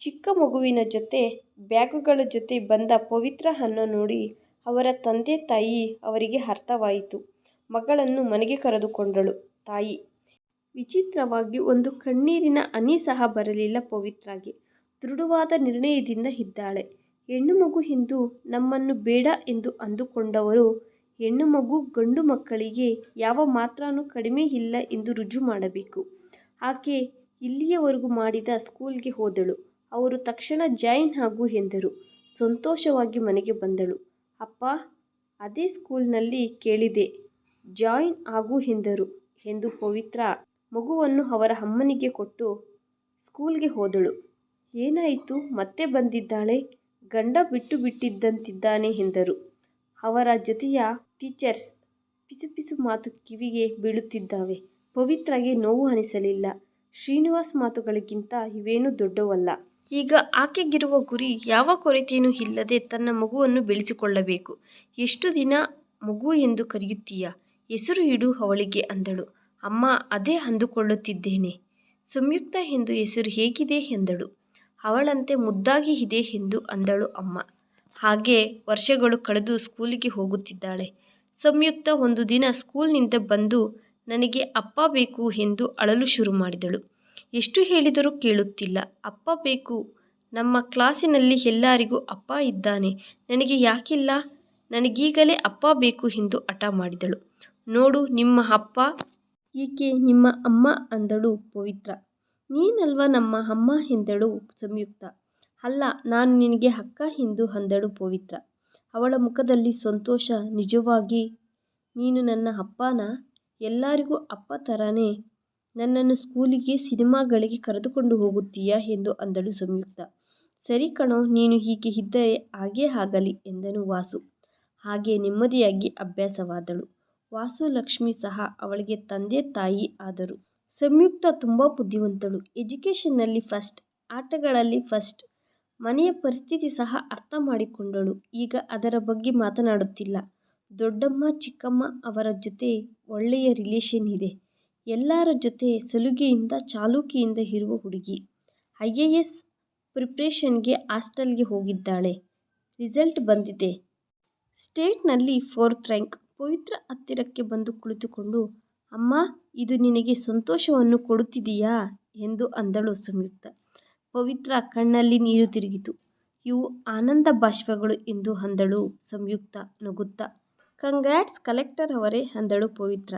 ಚಿಕ್ಕ ಮಗುವಿನ ಜೊತೆ, ಬ್ಯಾಗುಗಳ ಜೊತೆ ಬಂದ ಪವಿತ್ರ ಅನ್ನು ನೋಡಿ ಅವರ ತಂದೆ ತಾಯಿ ಅವರಿಗೆ ಅರ್ಥವಾಯಿತು. ಮಗಳನ್ನು ಮನೆಗೆ ಕರೆದುಕೊಂಡಳು ತಾಯಿ. ವಿಚಿತ್ರವಾಗಿ ಒಂದು ಕಣ್ಣೀರಿನ ಹನಿ ಸಹ ಬರಲಿಲ್ಲ ಪವಿತ್ರಾಗೆ ದೃಢವಾದ ನಿರ್ಣಯದಿಂದ ಇದ್ದಾಳೆ. ಹೆಣ್ಣು ಮಗು ಎಂದು ನಮ್ಮನ್ನು ಬೇಡ ಎಂದು ಅಂದುಕೊಂಡವರು ಹೆಣ್ಣು ಮಗು ಗಂಡು ಮಕ್ಕಳಿಗೆ ಯಾವ ಮಾತ್ರನೂ ಕಡಿಮೆ ಇಲ್ಲ ಎಂದು ರುಜು ಮಾಡಬೇಕು. ಆಕೆ ಇಲ್ಲಿಯವರೆಗೂ ಮಾಡಿದ ಸ್ಕೂಲ್ಗೆ ಹೋದಳು. ಅವರು ತಕ್ಷಣ ಜಾಯಿನ್ ಆಗು ಎಂದರು. ಸಂತೋಷವಾಗಿ ಮನೆಗೆ ಬಂದಳು. ಅಪ್ಪ, ಅದೇ ಸ್ಕೂಲ್ನಲ್ಲಿ ಕೇಳಿದೆ ಜಾಯಿನ್ ಆಗು ಎಂದರು ಎಂದು ಪವಿತ್ರ ಮಗುವನ್ನು ಅವರ ಅಮ್ಮನಿಗೆ ಕೊಟ್ಟು ಸ್ಕೂಲ್ಗೆ ಹೋದಳು. ಏನಾಯಿತು ಮತ್ತೆ ಬಂದಿದ್ದಾಳೆ ಗಂಡ ಬಿಟ್ಟುಬಿಟ್ಟಿದ್ದಂತಿದ್ದಾನೆ ಎಂದರು ಅವರ ಜೊತೆಯ ಟೀಚರ್ಸ್. ಪಿಸುಪಿಸು ಮಾತು ಕಿವಿಗೆ ಬೀಳುತ್ತಿದ್ದವೆ. ಪವಿತ್ರಗೆ ನೋವು ಅನಿಸಲಿಲ್ಲ. ಶ್ರೀನಿವಾಸ್ ಮಾತುಗಳಿಗಿಂತ ಇವೇನು ದೊಡ್ಡವಲ್ಲ. ಈಗ ಆಕೆಗಿರುವ ಗುರಿ ಯಾವ ಕೊರತೆಯೂ ಇಲ್ಲದೆ ತನ್ನ ಮಗುವನ್ನು ಬೆಳೆಸಿಕೊಳ್ಳಬೇಕು. ಎಷ್ಟು ದಿನ ಮಗು ಎಂದು ಕರೆಯುತ್ತೀಯಾ? ಹೆಸರು ಇಡು ಅವಳಿಗೆ ಅಂದಳು. ಅಮ್ಮ, ಅದೇ ಅಂದುಕೊಳ್ಳುತ್ತಿದ್ದೇನೆ. ಸಂಯುಕ್ತ ಎಂದು ಹೆಸರು ಹೇಗಿದೆ ಎಂದಳು. ಅವಳಂತೆ ಮುದ್ದಾಗಿ ಇದೆ ಎಂದು ಅಂದಳು ಅಮ್ಮ. ಹಾಗೆ ವರ್ಷಗಳು ಕಳೆದು ಸ್ಕೂಲಿಗೆ ಹೋಗುತ್ತಿದ್ದಾಳೆ. ಸಂಯುಕ್ತ ಒಂದು ದಿನ ಸ್ಕೂಲ್ನಿಂದ ಬಂದು, ನನಗೆ ಅಪ್ಪ ಬೇಕು ಎಂದು ಅಳಲು ಶುರು ಮಾಡಿದಳು. ಎಷ್ಟು ಹೇಳಿದರೂ ಕೇಳುತ್ತಿಲ್ಲ. ಅಪ್ಪ ಬೇಕು ನಮ್ಮ ಕ್ಲಾಸಿನಲ್ಲಿ ಎಲ್ಲರಿಗೂ ಅಪ್ಪ ಇದ್ದಾನೆ ನನಗೆ ಯಾಕಿಲ್ಲ? ನನಗೀಗಲೇ ಅಪ್ಪ ಬೇಕು ಎಂದು ಹಠ ಮಾಡಿದಳು. ನೋಡು ನಿಮ್ಮ ಅಪ್ಪ. ಈಕೆ ನಿಮ್ಮ ಅಮ್ಮ ಅಂದಳು ಪವಿತ್ರ. ನೀನಲ್ವಾ ನಮ್ಮ ಅಮ್ಮ ಎಂದಳು ಸಂಯುಕ್ತ ಅಲ್ಲ, ನಾನು ನಿನಗೆ ಅಕ್ಕ ಎಂದು ಅಂದಳು ಪವಿತ್ರ. ಅವಳ ಮುಖದಲ್ಲಿ ಸಂತೋಷ ನಿಜವಾಗಿ, ನೀನು ನನ್ನ ಅಪ್ಪನ ಎಲ್ಲರಿಗೂ ಅಪ್ಪ ಥರನೇ ನನ್ನನ್ನು ಸ್ಕೂಲಿಗೆ ಸಿನಿಮಾಗಳಿಗೆ ಕರೆದುಕೊಂಡು ಹೋಗುತ್ತೀಯಾ ಎಂದು ಅಂದಳು ಸಂಯುಕ್ತ ಸರಿ ಕಣೋ, ನೀನು ಹೀಗೆ ಇದ್ದರೆ ಹಾಗೇ ಆಗಲಿ ಎಂದನು ವಾಸು. ಹಾಗೆ ನೆಮ್ಮದಿಯಾಗಿ ಅಭ್ಯಾಸವಾದಳು. ವಾಸು ಲಕ್ಷ್ಮಿ ಸಹ ಅವಳಿಗೆ ತಂದೆ ತಾಯಿ ಆದರು. ಸಂಯುಕ್ತ ತುಂಬ ಬುದ್ಧಿವಂತಳು. ಎಜುಕೇಷನ್ನಲ್ಲಿ ಫಸ್ಟ್. ಆಟಗಳಲ್ಲಿ ಫಸ್ಟ್. ಮನೆಯ ಪರಿಸ್ಥಿತಿ ಸಹ ಅರ್ಥ ಮಾಡಿಕೊಂಡಳು. ಈಗ ಅದರ ಬಗ್ಗೆ ಮಾತನಾಡುತ್ತಿಲ್ಲ. ದೊಡ್ಡಮ್ಮ, ಚಿಕ್ಕಮ್ಮ ಅವರ ಜೊತೆ ಒಳ್ಳೆಯ ರಿಲೇಷನ್ ಇದೆ. ಎಲ್ಲರ ಜೊತೆ ಸಲುಗೆಯಿಂದ ಚಾಲುಕಿಯಿಂದ ಇರುವ ಹುಡುಗಿ. ಐ ಎ ಎಸ್ ಪ್ರಿಪ್ರೇಷನ್ಗೆ ಹಾಸ್ಟೆಲ್ಗೆ ಹೋಗಿದ್ದಾಳೆ. ರಿಸಲ್ಟ್ ಬಂದಿದೆ. ಸ್ಟೇಟ್ನಲ್ಲಿ ಫೋರ್ತ್ ರ್ಯಾಂಕ್. ಪವಿತ್ರ ಹತ್ತಿರಕ್ಕೆ ಬಂದು ಕುಳಿತುಕೊಂಡು, ಅಮ್ಮ ಇದು ನಿನಗೆ ಸಂತೋಷವನ್ನು ಕೊಡುತ್ತಿದೆಯಾ ಎಂದು ಅಂದಳು ಸಂಯುಕ್ತ. ಪವಿತ್ರ ಕಣ್ಣಲ್ಲಿ ನೀರು ತಿರುಗಿತು. ಇವು ಆನಂದ ಬಾಷ್ಪಗಳು ಎಂದು ಅಂದಳು ಸಂಯುಕ್ತ ನಗುತ್ತಾ. ಕಂಗ್ರಾಟ್ಸ್ ಕಲೆಕ್ಟರ್ ಅವರೇ ಅಂದಳು ಪವಿತ್ರ.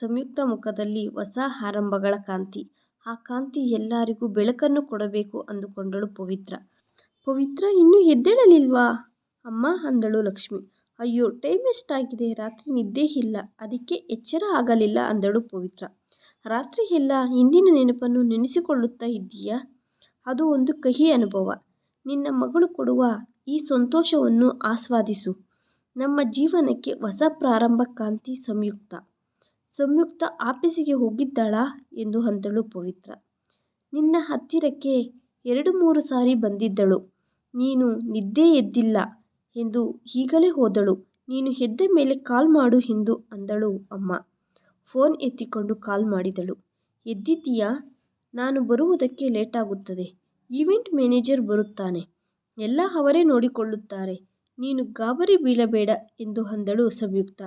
ಸಂಯುಕ್ತ ಮುಖದಲ್ಲಿ ಹೊಸ ಆರಂಭಗಳ ಕಾಂತಿ. ಆ ಕಾಂತಿ ಎಲ್ಲರಿಗೂ ಬೆಳಕನ್ನು ಕೊಡಬೇಕು ಅಂದುಕೊಂಡಳು ಪವಿತ್ರ. ಪವಿತ್ರ ಇನ್ನೂ ಎದ್ದೇಳಲಿಲ್ವಾ ಅಮ್ಮ ಅಂದಳು ಲಕ್ಷ್ಮಿ. ಅಯ್ಯೋ, ಟೈಮ್ ಎಷ್ಟಾಗಿದೆ ರಾತ್ರಿ ನಿದ್ದೆ ಇಲ್ಲ ಅದಕ್ಕೆ ಎಚ್ಚರ ಆಗಲಿಲ್ಲ ಅಂದಳು ಪವಿತ್ರ. ರಾತ್ರಿ ಎಲ್ಲ ಹಿಂದಿನ ನೆನಪನ್ನು ನೆನೆಸಿಕೊಳ್ಳುತ್ತಾ ಇದ್ದೀಯಾ? ಅದು ಒಂದು ಕಹಿ ಅನುಭವ. ನಿನ್ನ ಮಗಳು ಕೊಡುವ ಈ ಸಂತೋಷವನ್ನು ಆಸ್ವಾದಿಸು. ನಮ್ಮ ಜೀವನಕ್ಕೆ ಹೊಸ ಪ್ರಾರಂಭ ಕಾಂತಿ ಸಂಯುಕ್ತ. ಸಂಯುಕ್ತ ಆಫೀಸಿಗೆ ಹೋಗಿದ್ದಾಳಾ ಎಂದು ಅಂದಳು ಪವಿತ್ರ. ನಿನ್ನ ಹತ್ತಿರಕ್ಕೆ ಎರಡು ಮೂರು ಸಾರಿ ಬಂದಿದ್ದಳು. ನೀನು ನಿದ್ದೆ ಎದ್ದಿಲ್ಲ ಎಂದು ಈಗಲೇ ಹೋದಳು. ನೀನು ಎದ್ದ ಮೇಲೆ ಕಾಲ್ ಮಾಡು ಎಂದು ಅಂದಳು ಅಮ್ಮ. ಫೋನ್ ಎತ್ತಿಕೊಂಡು ಕಾಲ್ ಮಾಡಿದಳು. ಎದ್ದಿದ್ದೀಯಾ? ನಾನು ಬರುವುದಕ್ಕೆ ಲೇಟಾಗುತ್ತದೆ. ಈವೆಂಟ್ ಮ್ಯಾನೇಜರ್ ಬರುತ್ತಾನೆ. ಎಲ್ಲ ಅವರೇ ನೋಡಿಕೊಳ್ಳುತ್ತಾರೆ. ನೀನು ಗಾಬರಿ ಬೀಳಬೇಡ ಎಂದು ಅಂದಳು ಸಂಯುಕ್ತ.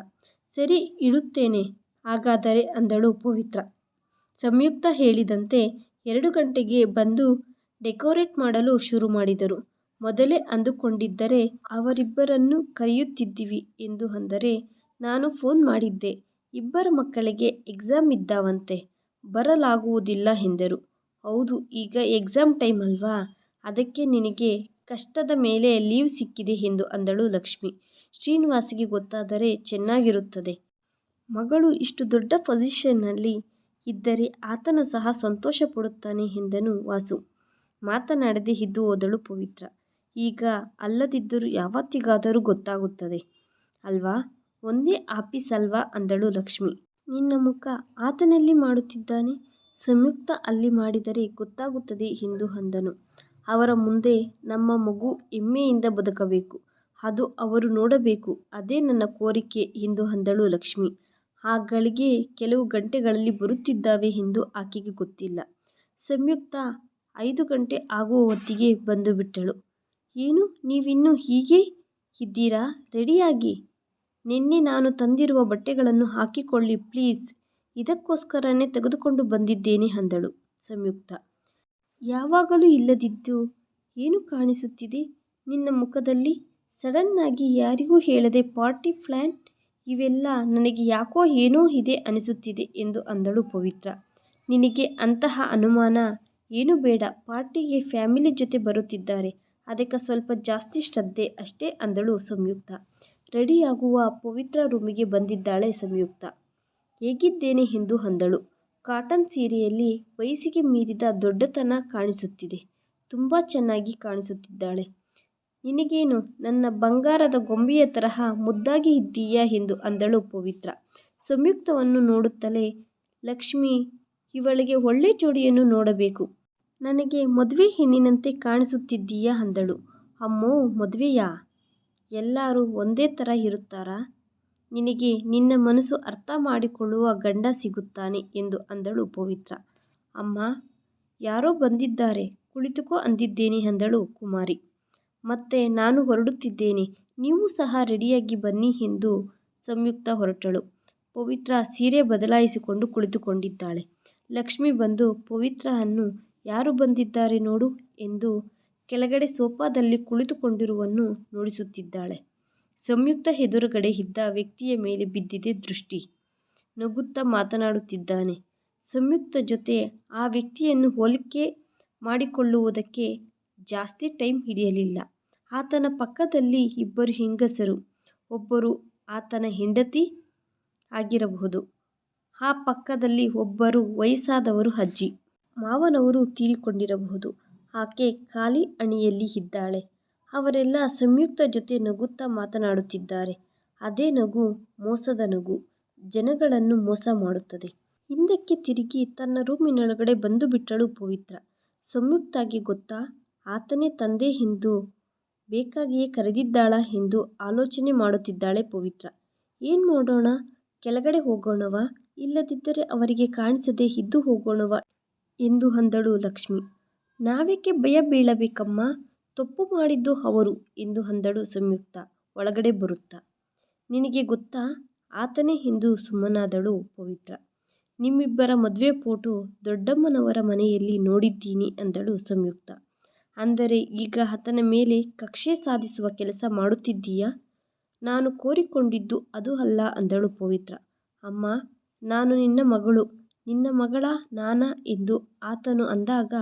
ಸರಿ, ಇಡುತ್ತೇನೆ ಹಾಗಾದರೆ ಅಂದಳು ಪವಿತ್ರ. ಸಂಯುಕ್ತ ಹೇಳಿದಂತೆ ಎರಡು ಗಂಟೆಗೆ ಬಂದು ಡೆಕೋರೇಟ್ ಮಾಡಲು ಶುರು ಮಾಡಿದರು. ಮೊದಲೇ ಅಂದುಕೊಂಡಿದ್ದರೆ ಅವರಿಬ್ಬರನ್ನು ಕರೆಯುತ್ತಿದ್ದೀವಿ ಎಂದು ಅಂದರೆ, ನಾನು ಫೋನ್ ಮಾಡಿದ್ದೆ. ಇಬ್ಬರ ಮಕ್ಕಳಿಗೆ ಎಕ್ಸಾಮ್ ಇದ್ದಾವಂತೆ. ಬರಲಾಗುವುದಿಲ್ಲ ಎಂದರು. ಹೌದು, ಈಗ ಎಕ್ಸಾಮ್ ಟೈಮ್ ಅಲ್ವಾ ಅದಕ್ಕೆ ನಿನಗೆ ಕಷ್ಟದ ಮೇಲೆ ಲೀವ್ ಸಿಕ್ಕಿದೆ ಎಂದು ಅಂದಳು ಲಕ್ಷ್ಮಿ. ಶ್ರೀನಿವಾಸಿಗೆ ಗೊತ್ತಾದರೆ ಚೆನ್ನಾಗಿರುತ್ತದೆ. ಮಗಳು ಇಷ್ಟು ದೊಡ್ಡ ಪೊಸಿಷನ್ನಲ್ಲಿ ಇದ್ದರೆ ಆತನು ಸಹ ಸಂತೋಷ ಪಡುತ್ತಾನೆ ಎಂದನು ವಾಸು. ಮಾತನಾಡದೆ ಇದ್ದು ಹೋದಳು ಪವಿತ್ರ. ಈಗ ಅಲ್ಲದಿದ್ದರೂ ಯಾವತ್ತಿಗಾದರೂ ಗೊತ್ತಾಗುತ್ತದೆ ಅಲ್ವಾ ಒಂದೇ ಆಪೀಸ್ ಅಲ್ವಾ ಅಂದಳು ಲಕ್ಷ್ಮಿ. ನಿನ್ನ ಮುಖ ಆತನಲ್ಲಿ ಮಾಡುತ್ತಿದ್ದಾನೆ? ಸಂಯುಕ್ತ ಅಲ್ಲಿ ಮಾಡಿದರೆ ಗೊತ್ತಾಗುತ್ತದೆ ಎಂದು ಅಂದನು. ಅವರ ಮುಂದೆ ನಮ್ಮ ಮಗು ಹೆಮ್ಮೆಯಿಂದ ಬದುಕಬೇಕು. ಅದು ಅವರು ನೋಡಬೇಕು. ಅದೇ ನನ್ನ ಕೋರಿಕೆ ಎಂದು ಅಂದಳು ಲಕ್ಷ್ಮಿ. ಆ ಗಳಿಗೆ ಕೆಲವು ಗಂಟೆಗಳಲ್ಲಿ ಬರುತ್ತಿದ್ದಾವೆ ಎಂದು ಆಕೆಗೆ ಗೊತ್ತಿಲ್ಲ. ಸಂಯುಕ್ತ ಐದು ಗಂಟೆ ಆಗುವ ಹೊತ್ತಿಗೆ ಬಂದುಬಿಟ್ಟಳು. ಏನು ನೀವಿನ್ನೂ ಹೀಗೇ ಇದ್ದೀರಾ ರೆಡಿಯಾಗಿ. ನೆನ್ನೆ ನಾನು ತಂದಿರುವ ಬಟ್ಟೆಗಳನ್ನು ಹಾಕಿಕೊಳ್ಳಿ ಪ್ಲೀಸ್ ಇದಕ್ಕೋಸ್ಕರನೇ ತೆಗೆದುಕೊಂಡು ಬಂದಿದ್ದೇನೆ ಅಂದಳು ಸಂಯುಕ್ತ. ಯಾವಾಗಲೂ ಇಲ್ಲದಿದ್ದು ಏನು ಕಾಣಿಸುತ್ತಿದೆ ನಿನ್ನ ಮುಖದಲ್ಲಿ ಸಡನ್ನಾಗಿ ಯಾರಿಗೂ ಹೇಳದೆ ಪಾರ್ಟಿ ಪ್ಲ್ಯಾನ್ ಇವೆಲ್ಲ ನನಗೆ ಯಾಕೋ ಏನೋ ಇದೆ ಅನಿಸುತ್ತಿದೆ ಎಂದು ಅಂದಳು ಪವಿತ್ರ. ನಿನಗೆ ಅಂತಹ ಅನುಮಾನ ಏನು ಬೇಡ ಪಾರ್ಟಿಗೆ ಫ್ಯಾಮಿಲಿ ಜೊತೆ ಬರುತ್ತಿದ್ದಾರೆ. ಅದಕ್ಕೆ ಸ್ವಲ್ಪ ಜಾಸ್ತಿ ಶ್ರದ್ಧೆ ಅಷ್ಟೇ ಅಂದಳು ಸಂಯುಕ್ತ. ರೆಡಿಯಾಗುವ ಪವಿತ್ರ ರೂಮಿಗೆ ಬಂದಿದ್ದಾಳೆ ಸಂಯುಕ್ತ. ಹೇಗಿದ್ದೇನೆ ಎಂದು ಅಂದಳು. ಕಾಟನ್ ಸೀರೆಯಲ್ಲಿ ವಯಸ್ಸಿಗೆ ಮೀರಿದ ದೊಡ್ಡತನ ಕಾಣಿಸುತ್ತಿದೆ. ತುಂಬ ಚೆನ್ನಾಗಿ ಕಾಣಿಸುತ್ತಿದ್ದಾಳೆ. ನಿನಗೇನು, ನನ್ನ ಬಂಗಾರದ ಗೊಂಬೆಯ ತರಹ ಮುದ್ದಾಗಿ ಇದ್ದೀಯಾ ಎಂದು ಅಂದಳು ಪವಿತ್ರ. ಸಂಯುಕ್ತವನ್ನು ನೋಡುತ್ತಲೇ ಲಕ್ಷ್ಮಿ, ಇವಳಿಗೆ ಒಳ್ಳೆ ಜೋಡಿಯನ್ನು ನೋಡಬೇಕು. ನನಗೆ ಮದುವೆ ಹೆಣ್ಣಿನಂತೆ ಕಾಣಿಸುತ್ತಿದ್ದೀಯ ಅಂದಳು. ಅಮ್ಮೋ, ಮದುವೆಯಾ? ಎಲ್ಲರೂ ಒಂದೇ ಥರ ಇರುತ್ತಾರಾ? ನಿನಗೆ ನಿನ್ನ ಮನಸ್ಸು ಅರ್ಥ ಮಾಡಿಕೊಳ್ಳುವ ಗಂಡ ಸಿಗುತ್ತಾನೆ ಎಂದು ಅಂದಳು ಪವಿತ್ರ. ಅಮ್ಮ, ಯಾರೋ ಬಂದಿದ್ದಾರೆ, ಕುಳಿತುಕೋ ಅಂದಿದ್ದೇನೆ ಅಂದಳು ಕುಮಾರಿ. ಮತ್ತೆ ನಾನು ಹೊರಡುತ್ತಿದ್ದೇನೆ. ನೀವು ಸಹ ರೆಡಿಯಾಗಿ ಬನ್ನಿ ಎಂದು ಸಂಯುಕ್ತ ಹೊರಟಳು. ಪವಿತ್ರ ಸೀರೆ ಬದಲಾಯಿಸಿಕೊಂಡು ಕುಳಿತುಕೊಂಡಿದ್ದಾಳೆ. ಲಕ್ಷ್ಮಿ ಬಂದು ಪವಿತ್ರ ಅನ್ನು ಯಾರು ಬಂದಿದ್ದಾರೆ ನೋಡು ಎಂದು ಕೆಳಗಡೆ ಸೋಫಾದಲ್ಲಿ ಕುಳಿತುಕೊಂಡಿರುವನ್ನು ನೋಡಿಸುತ್ತಿದ್ದಾಳೆ. ಸಂಯುಕ್ತ ಎದುರುಗಡೆ ಇದ್ದ ವ್ಯಕ್ತಿಯ ಮೇಲೆ ಬಿದ್ದಿದೆ ದೃಷ್ಟಿ. ನಗುತ್ತಾ ಮಾತನಾಡುತ್ತಿದ್ದಾನೆ. ಸಂಯುಕ್ತ ಜೊತೆ ಆ ವ್ಯಕ್ತಿಯನ್ನು ಹೋಲಿಕೆ ಮಾಡಿಕೊಳ್ಳುವುದಕ್ಕೆ ಜಾಸ್ತಿ ಟೈಮ್ ಹಿಡಿಯಲಿಲ್ಲ. ಆತನ ಪಕ್ಕದಲ್ಲಿ ಇಬ್ಬರು ಹೆಂಗಸರು. ಒಬ್ಬರು ಆತನ ಹೆಂಡತಿ ಆಗಿರಬಹುದು. ಆ ಪಕ್ಕದಲ್ಲಿ ಒಬ್ಬರು ವಯಸ್ಸಾದವರು ಅಜ್ಜಿ. ಮಾವನವರು ತೀರಿಕೊಂಡಿರಬಹುದು. ಆಕೆ ಖಾಲಿ ಅಣಿಯಲ್ಲಿ ಇದ್ದಾಳೆ. ಅವರೆಲ್ಲ ಸಂಯುಕ್ತ ಜೊತೆ ನಗುತ್ತಾ ಮಾತನಾಡುತ್ತಿದ್ದಾರೆ. ಅದೇ ನಗು ಮೋಸದ ನಗು. ಜನಗಳನ್ನು ಮೋಸ ಮಾಡುತ್ತದೆ. ಹಿಂದಕ್ಕೆ ತಿರುಗಿ ತನ್ನ ರೂಮಿನೊಳಗಡೆ ಬಂದುಬಿಟ್ಟಳು ಪವಿತ್ರ. ಸಂಯುಕ್ತಾಗಿ ಗೊತ್ತಾ, ಆತನೇ ತಂದೆ ಎಂದು ಬೇಕಾಗಿಯೇ ಕರೆದಿದ್ದಾಳಾ ಎಂದು ಆಲೋಚನೆ ಮಾಡುತ್ತಿದ್ದಾಳೆ ಪವಿತ್ರ. ಏನ್ ಮಾಡೋಣ ಕೆಳಗಡೆ ಹೋಗೋಣವಾ ಇಲ್ಲದಿದ್ದರೆ ಅವರಿಗೆ ಕಾಣಿಸದೆ ಇದ್ದು ಹೋಗೋಣವಾ ಎಂದು ಅಂದಳು ಲಕ್ಷ್ಮಿ. ನಾವೇಕೆ ಭಯ ಬೀಳಬೇಕಮ್ಮ, ತಪ್ಪು ಮಾಡಿದ್ದು ಅವರು ಎಂದು ಅಂದಳು ಸಂಯುಕ್ತ ಒಳಗಡೆ ಬರುತ್ತಾ. ನಿನಗೆ ಗೊತ್ತಾ, ಆತನೇ ಎಂದು ಸುಮ್ಮನಾದಳು ಪವಿತ್ರ. ನಿಮ್ಮಿಬ್ಬರ ಮದುವೆ ಫೋಟೋ ದೊಡ್ಡಮ್ಮನವರ ಮನೆಯಲ್ಲಿ ನೋಡಿದ್ದೀನಿ ಅಂದಳು ಸಂಯುಕ್ತ. ಅಂದರೆ ಈಗ ಆತನ ಮೇಲೆ ಕಕ್ಷೆ ಸಾಧಿಸುವ ಕೆಲಸ ಮಾಡುತ್ತಿದ್ದೀಯಾ? ನಾನು ಕೋರಿಕೊಂಡಿದ್ದು ಅದು ಅಲ್ಲ ಅಂದಳು ಪವಿತ್ರ. ಅಮ್ಮ, ನಾನು ನಿನ್ನ ಮಗಳು ನಿನ್ನ ಮಗಳ ನಾನಾ ಎಂದು ಆತನು ಅಂದಾಗ,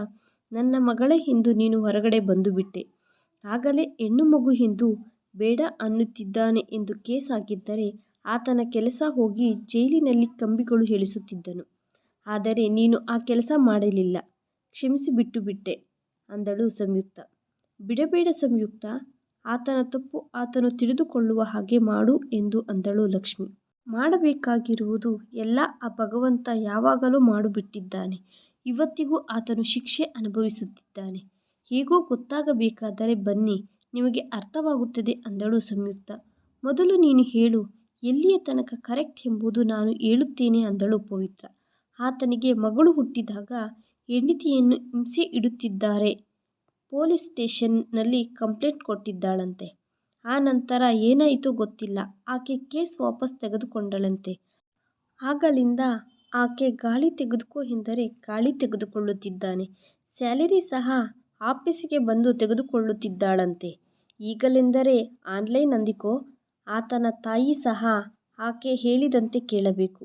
ನನ್ನ ಮಗಳೇ ಎಂದು ನೀನು ಹೊರಗಡೆ ಬಂದುಬಿಟ್ಟೆ. ಆಗಲೇ ಹೆಣ್ಣು ಮಗು ಎಂದು ಬೇಡ ಅನ್ನುತ್ತಿದ್ದಾನೆ ಎಂದು ಕೇಸ್ ಹಾಕಿದ್ದರೆ ಆತನ ಕೆಲಸ ಹೋಗಿ ಜೈಲಿನಲ್ಲಿ ಕಂಬಿಗಳು ಹೇಳಿಸುತ್ತಿದ್ದನು ಆದರೆ ನೀನು ಆ ಕೆಲಸ ಮಾಡಲಿಲ್ಲ. ಕ್ಷಮಿಸಿ ಬಿಟ್ಟುಬಿಟ್ಟೆ ಅಂದಳು ಸಂಯುಕ್ತ. ಬಿಡಬೇಡ ಸಂಯುಕ್ತ, ಆತನ ತಪ್ಪು ಆತನು ತಿಳಿದುಕೊಳ್ಳುವ ಹಾಗೆ ಮಾಡು ಎಂದು ಅಂದಳು ಲಕ್ಷ್ಮಿ. ಮಾಡಬೇಕಾಗಿರುವುದು ಎಲ್ಲ ಆ ಭಗವಂತ ಯಾವಾಗಲೂ ಮಾಡಿಬಿಟ್ಟಿದ್ದಾನೆ. ಇವತ್ತಿಗೂ ಆತನು ಶಿಕ್ಷೆ ಅನುಭವಿಸುತ್ತಿದ್ದಾನೆ. ಹೇಗೋ ಗೊತ್ತಾಗಬೇಕಾದರೆ ಬನ್ನಿ, ನಿಮಗೆ ಅರ್ಥವಾಗುತ್ತದೆ ಅಂದಳು ಸಂಯುಕ್ತ. ಮೊದಲು ನೀನು ಹೇಳು, ಎಲ್ಲಿಯ ತನಕ ಕರೆಕ್ಟ್ ಎಂಬುದು ನಾನು ಹೇಳುತ್ತೇನೆ ಅಂದಳು ಪವಿತ್ರ. ಆತನಿಗೆ ಮಗಳು ಹುಟ್ಟಿದಾಗ ಹೆಂಡತಿಯನ್ನು ಹಿಂಸೆ ಇಡುತ್ತಿದ್ದಾರೆ ಪೊಲೀಸ್ ಸ್ಟೇಷನ್ನಲ್ಲಿ ಕಂಪ್ಲೇಂಟ್ ಕೊಟ್ಟಿದ್ದಳಂತೆ. ಆ ನಂತರ ಏನಾಯಿತು ಗೊತ್ತಿಲ್ಲ ಆಕೆ ಕೇಸ್ ವಾಪಸ್ ತೆಗೆದುಕೊಂಡಳಂತೆ. ಆಗಲಿಂದ ಆಕೆ ಗಾಳಿ ತೆಗೆದುಕೋ ಎಂದರೆ ಗಾಳಿ ತೆಗೆದುಕೊಳ್ಳುತ್ತಿದ್ದಾನೆ. ಸ್ಯಾಲರಿ ಸಹ ಆಫೀಸಿಗೆ ಬಂದು ತೆಗೆದುಕೊಳ್ಳುತ್ತಿದ್ದಾಳಂತೆ. ಈಗಲೆಂದರೆ ಆನ್ಲೈನ್ ಅಂದಿಕೋ. ಆತನ ತಾಯಿ ಸಹ ಆಕೆ ಹೇಳಿದಂತೆ ಕೇಳಬೇಕು.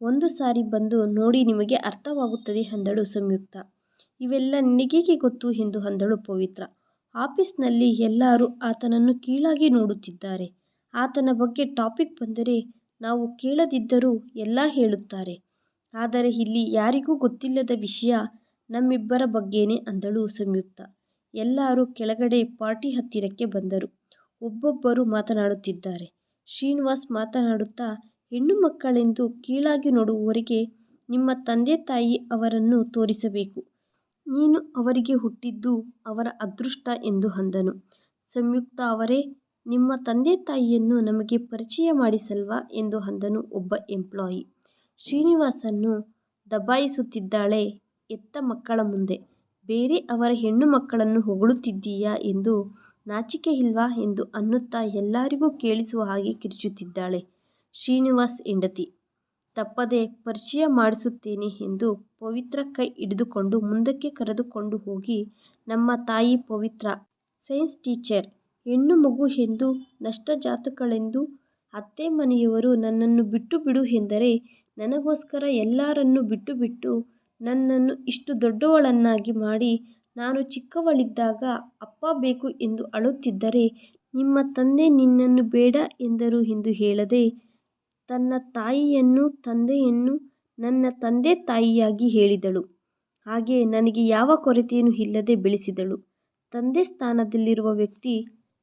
ಒಂದು ಸಾರಿ ಬಂದು ನೋಡಿ ನಿಮಗೆ ಅರ್ಥವಾಗುತ್ತದೆ ಅಂದಳು ಸಂಯುಕ್ತ. ಇವೆಲ್ಲ ನಿನಗೇಗೆ ಗೊತ್ತು ಎಂದು ಅಂದಳು ಪವಿತ್ರ. ಆಫೀಸಿನಲ್ಲಿ ಎಲ್ಲರೂ ಆತನನ್ನು ಕೀಳಾಗಿ ನೋಡುತ್ತಿದ್ದಾರೆ. ಆತನ ಬಗ್ಗೆ ಟಾಪಿಕ್ ಬಂದರೆ ನಾವು ಕೇಳದಿದ್ದರೂ ಎಲ್ಲ ಹೇಳುತ್ತಾರೆ. ಆದರೆ ಇಲ್ಲಿ ಯಾರಿಗೂ ಗೊತ್ತಿಲ್ಲದ ವಿಷಯ ನಮ್ಮಿಬ್ಬರ ಬಗ್ಗೆನೇ ಅಂದಳು ಸಂಯುಕ್ತ. ಎಲ್ಲರೂ ಕೆಳಗಡೆ ಪಾರ್ಟಿ ಹತ್ತಿರಕ್ಕೆ ಬಂದರು. ಒಬ್ಬೊಬ್ಬರು ಮಾತನಾಡುತ್ತಿದ್ದಾರೆ. ಶ್ರೀನಿವಾಸ್ ಮಾತನಾಡುತ್ತಾ, ಹೆಣ್ಣು ಮಕ್ಕಳೆಂದು ಕೀಳಾಗಿ ನೋಡುವವರಿಗೆ ನಿಮ್ಮ ತಂದೆ ತಾಯಿ ಅವರನ್ನು ತೋರಿಸಬೇಕು. ನೀನು ಅವರಿಗೆ ಹುಟ್ಟಿದ್ದು ಅವರ ಅದೃಷ್ಟ ಎಂದು ಅಂದನು. ಸಂಯುಕ್ತ ಅವರೇ, ನಿಮ್ಮ ತಂದೆ ತಾಯಿಯನ್ನು ನಮಗೆ ಪರಿಚಯ ಮಾಡಿಸಲ್ವಾ ಎಂದು ಅಂದನು ಒಬ್ಬ ಎಂಪ್ಲಾಯಿ. ಶ್ರೀನಿವಾಸನ್ನು ದಬಾಯಿಸುತ್ತಿದ್ದಾಳೆ ಎತ್ತ ಮಕ್ಕಳ ಮುಂದೆ ಬೇರೆ ಅವರ ಹೆಣ್ಣು ಮಕ್ಕಳನ್ನು ಹೊಗಳುತ್ತಿದ್ದೀಯಾ ಎಂದು ನಾಚಿಕೆ ಇಲ್ವಾ ಎಂದು ಅನ್ನುತ್ತಾ ಎಲ್ಲರಿಗೂ ಕೇಳಿಸುವ ಹಾಗೆ ಕಿರುಚುತ್ತಿದ್ದಾಳೆ. ಶ್ರೀನಿವಾಸ್ ಹೆಂಡತಿ. ತಪ್ಪದೆ ಪರಿಚಯ ಮಾಡಿಸುತ್ತೇನೆ ಎಂದು ಪವಿತ್ರ ಕೈ ಹಿಡಿದುಕೊಂಡು ಮುಂದಕ್ಕೆ ಕರೆದುಕೊಂಡು ಹೋಗಿ, ನಮ್ಮ ತಾಯಿ ಪವಿತ್ರ, ಸೈನ್ಸ್ ಟೀಚರ್. ಹೆಣ್ಣು ಮಗು ಎಂದು ನಷ್ಟ ಜಾತಕಳೆಂದು ಅತ್ತೆ ಮನೆಯವರು ನನ್ನನ್ನು ಬಿಟ್ಟು ಬಿಡು ಎಂದರೆ ನನಗೋಸ್ಕರ ಎಲ್ಲರನ್ನೂ ಬಿಟ್ಟುಬಿಟ್ಟು ನನ್ನನ್ನು ಇಷ್ಟು ದೊಡ್ಡವಳನ್ನಾಗಿ ಮಾಡಿ ನಾನು ಚಿಕ್ಕವಳಿದ್ದಾಗ ಅಪ್ಪ ಬೇಕು ಎಂದು ಅಳುತ್ತಿದ್ದರೆ ನಿಮ್ಮ ತಂದೆ ನಿನ್ನನ್ನು ಬೇಡ ಎಂದರು ಎಂದು ಹೇಳದೆ ತನ್ನ ತಾಯಿಯನ್ನು, ತಂದೆಯನ್ನು ನನ್ನ ತಂದೆ ತಾಯಿಯಾಗಿ ಹೇಳಿದಳು. ಹಾಗೆ ನನಗೆ ಯಾವ ಕೊರತೆಯೂ ಇಲ್ಲದೆ ಬೆಳೆಸಿದಳು. ತಂದೆ ಸ್ಥಾನದಲ್ಲಿರುವ ವ್ಯಕ್ತಿ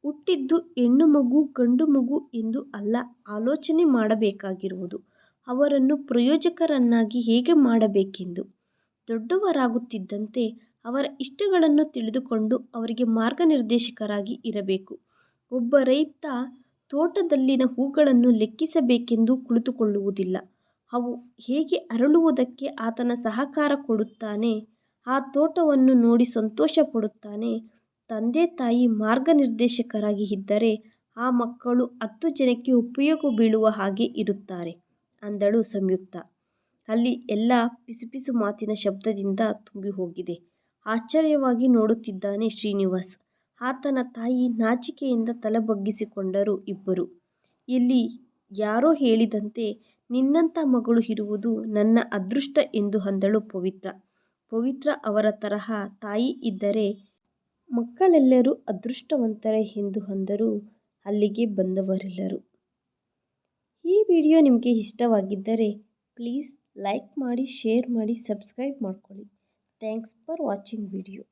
ಹುಟ್ಟಿದ್ದು ಹೆಣ್ಣು ಮಗು, ಗಂಡು ಮಗು ಎಂದು ಅಲ್ಲ, ಆಲೋಚನೆ ಮಾಡಬೇಕಾಗಿರುವುದು ಅವರನ್ನು ಪ್ರಯೋಜಕರನ್ನಾಗಿ ಹೇಗೆ ಮಾಡಬೇಕೆಂದು. ದೊಡ್ಡವರಾಗುತ್ತಿದ್ದಂತೆ ಅವರ ಇಷ್ಟಗಳನ್ನು ತಿಳಿದುಕೊಂಡು ಅವರಿಗೆ ಮಾರ್ಗನಿರ್ದೇಶಕರಾಗಿ ಇರಬೇಕು. ಒಬ್ಬ ರೈತ ತೋಟದಲ್ಲಿನ ಹೂಗಳನ್ನು ಲೆಕ್ಕಿಸಬೇಕೆಂದು ಕುಳಿತುಕೊಳ್ಳುವುದಿಲ್ಲ. ಅವು ಹೇಗೆ ಅರಳುವುದಕ್ಕೆ ಆತನ ಸಹಕಾರ ಕೊಡುತ್ತಾನೆ. ಆ ತೋಟವನ್ನು ನೋಡಿ ಸಂತೋಷ ಪಡುತ್ತಾನೆ. ತಂದೆ ತಾಯಿ ಮಾರ್ಗನಿರ್ದೇಶಕರಾಗಿ ಇದ್ದರೆ ಆ ಮಕ್ಕಳು ಹತ್ತು ಜನಕ್ಕೆ ಉಪಯೋಗ ಬೀಳುವ ಹಾಗೆ ಇರುತ್ತಾರೆ, ಅಂದಳು ಸಂಯುಕ್ತ. ಅಲ್ಲಿ ಎಲ್ಲ ಪಿಸುಪಿಸು ಮಾತಿನ ಶಬ್ದದಿಂದ ತುಂಬಿ ಹೋಗಿದೆ ಆಶ್ಚರ್ಯವಾಗಿ ನೋಡುತ್ತಿದ್ದಾನೆ ಶ್ರೀನಿವಾಸ್. ಆತನ ತಾಯಿ ನಾಚಿಕೆಯಿಂದ ತಲೆಬಗ್ಗಿಸಿಕೊಂಡರು ಇಬ್ಬರು ಇಲ್ಲಿ ಯಾರೋ ಹೇಳಿದಂತೆ ನಿನ್ನಂಥ ಮಗಳು ಇರುವುದು ನನ್ನ ಅದೃಷ್ಟ ಎಂದು ಅಂದಳು ಪವಿತ್ರ. ಪವಿತ್ರ ಅವರ ತರಹ ತಾಯಿ ಇದ್ದರೆ ಮಕ್ಕಳೆಲ್ಲರೂ ಅದೃಷ್ಟವಂತರೇ ಎಂದು ಅಂದರು ಅಲ್ಲಿಗೆ ಬಂದವರೆಲ್ಲರೂ. ಈ ವಿಡಿಯೋ ನಿಮಗೆ ಇಷ್ಟವಾಗಿದ್ದರೆ ಪ್ಲೀಸ್ ಲೈಕ್ ಮಾಡಿ, ಶೇರ್ ಮಾಡಿ, ಸಬ್ಸ್ಕ್ರೈಬ್ ಮಾಡ್ಕೊಳ್ಳಿ. Thanks for watching video.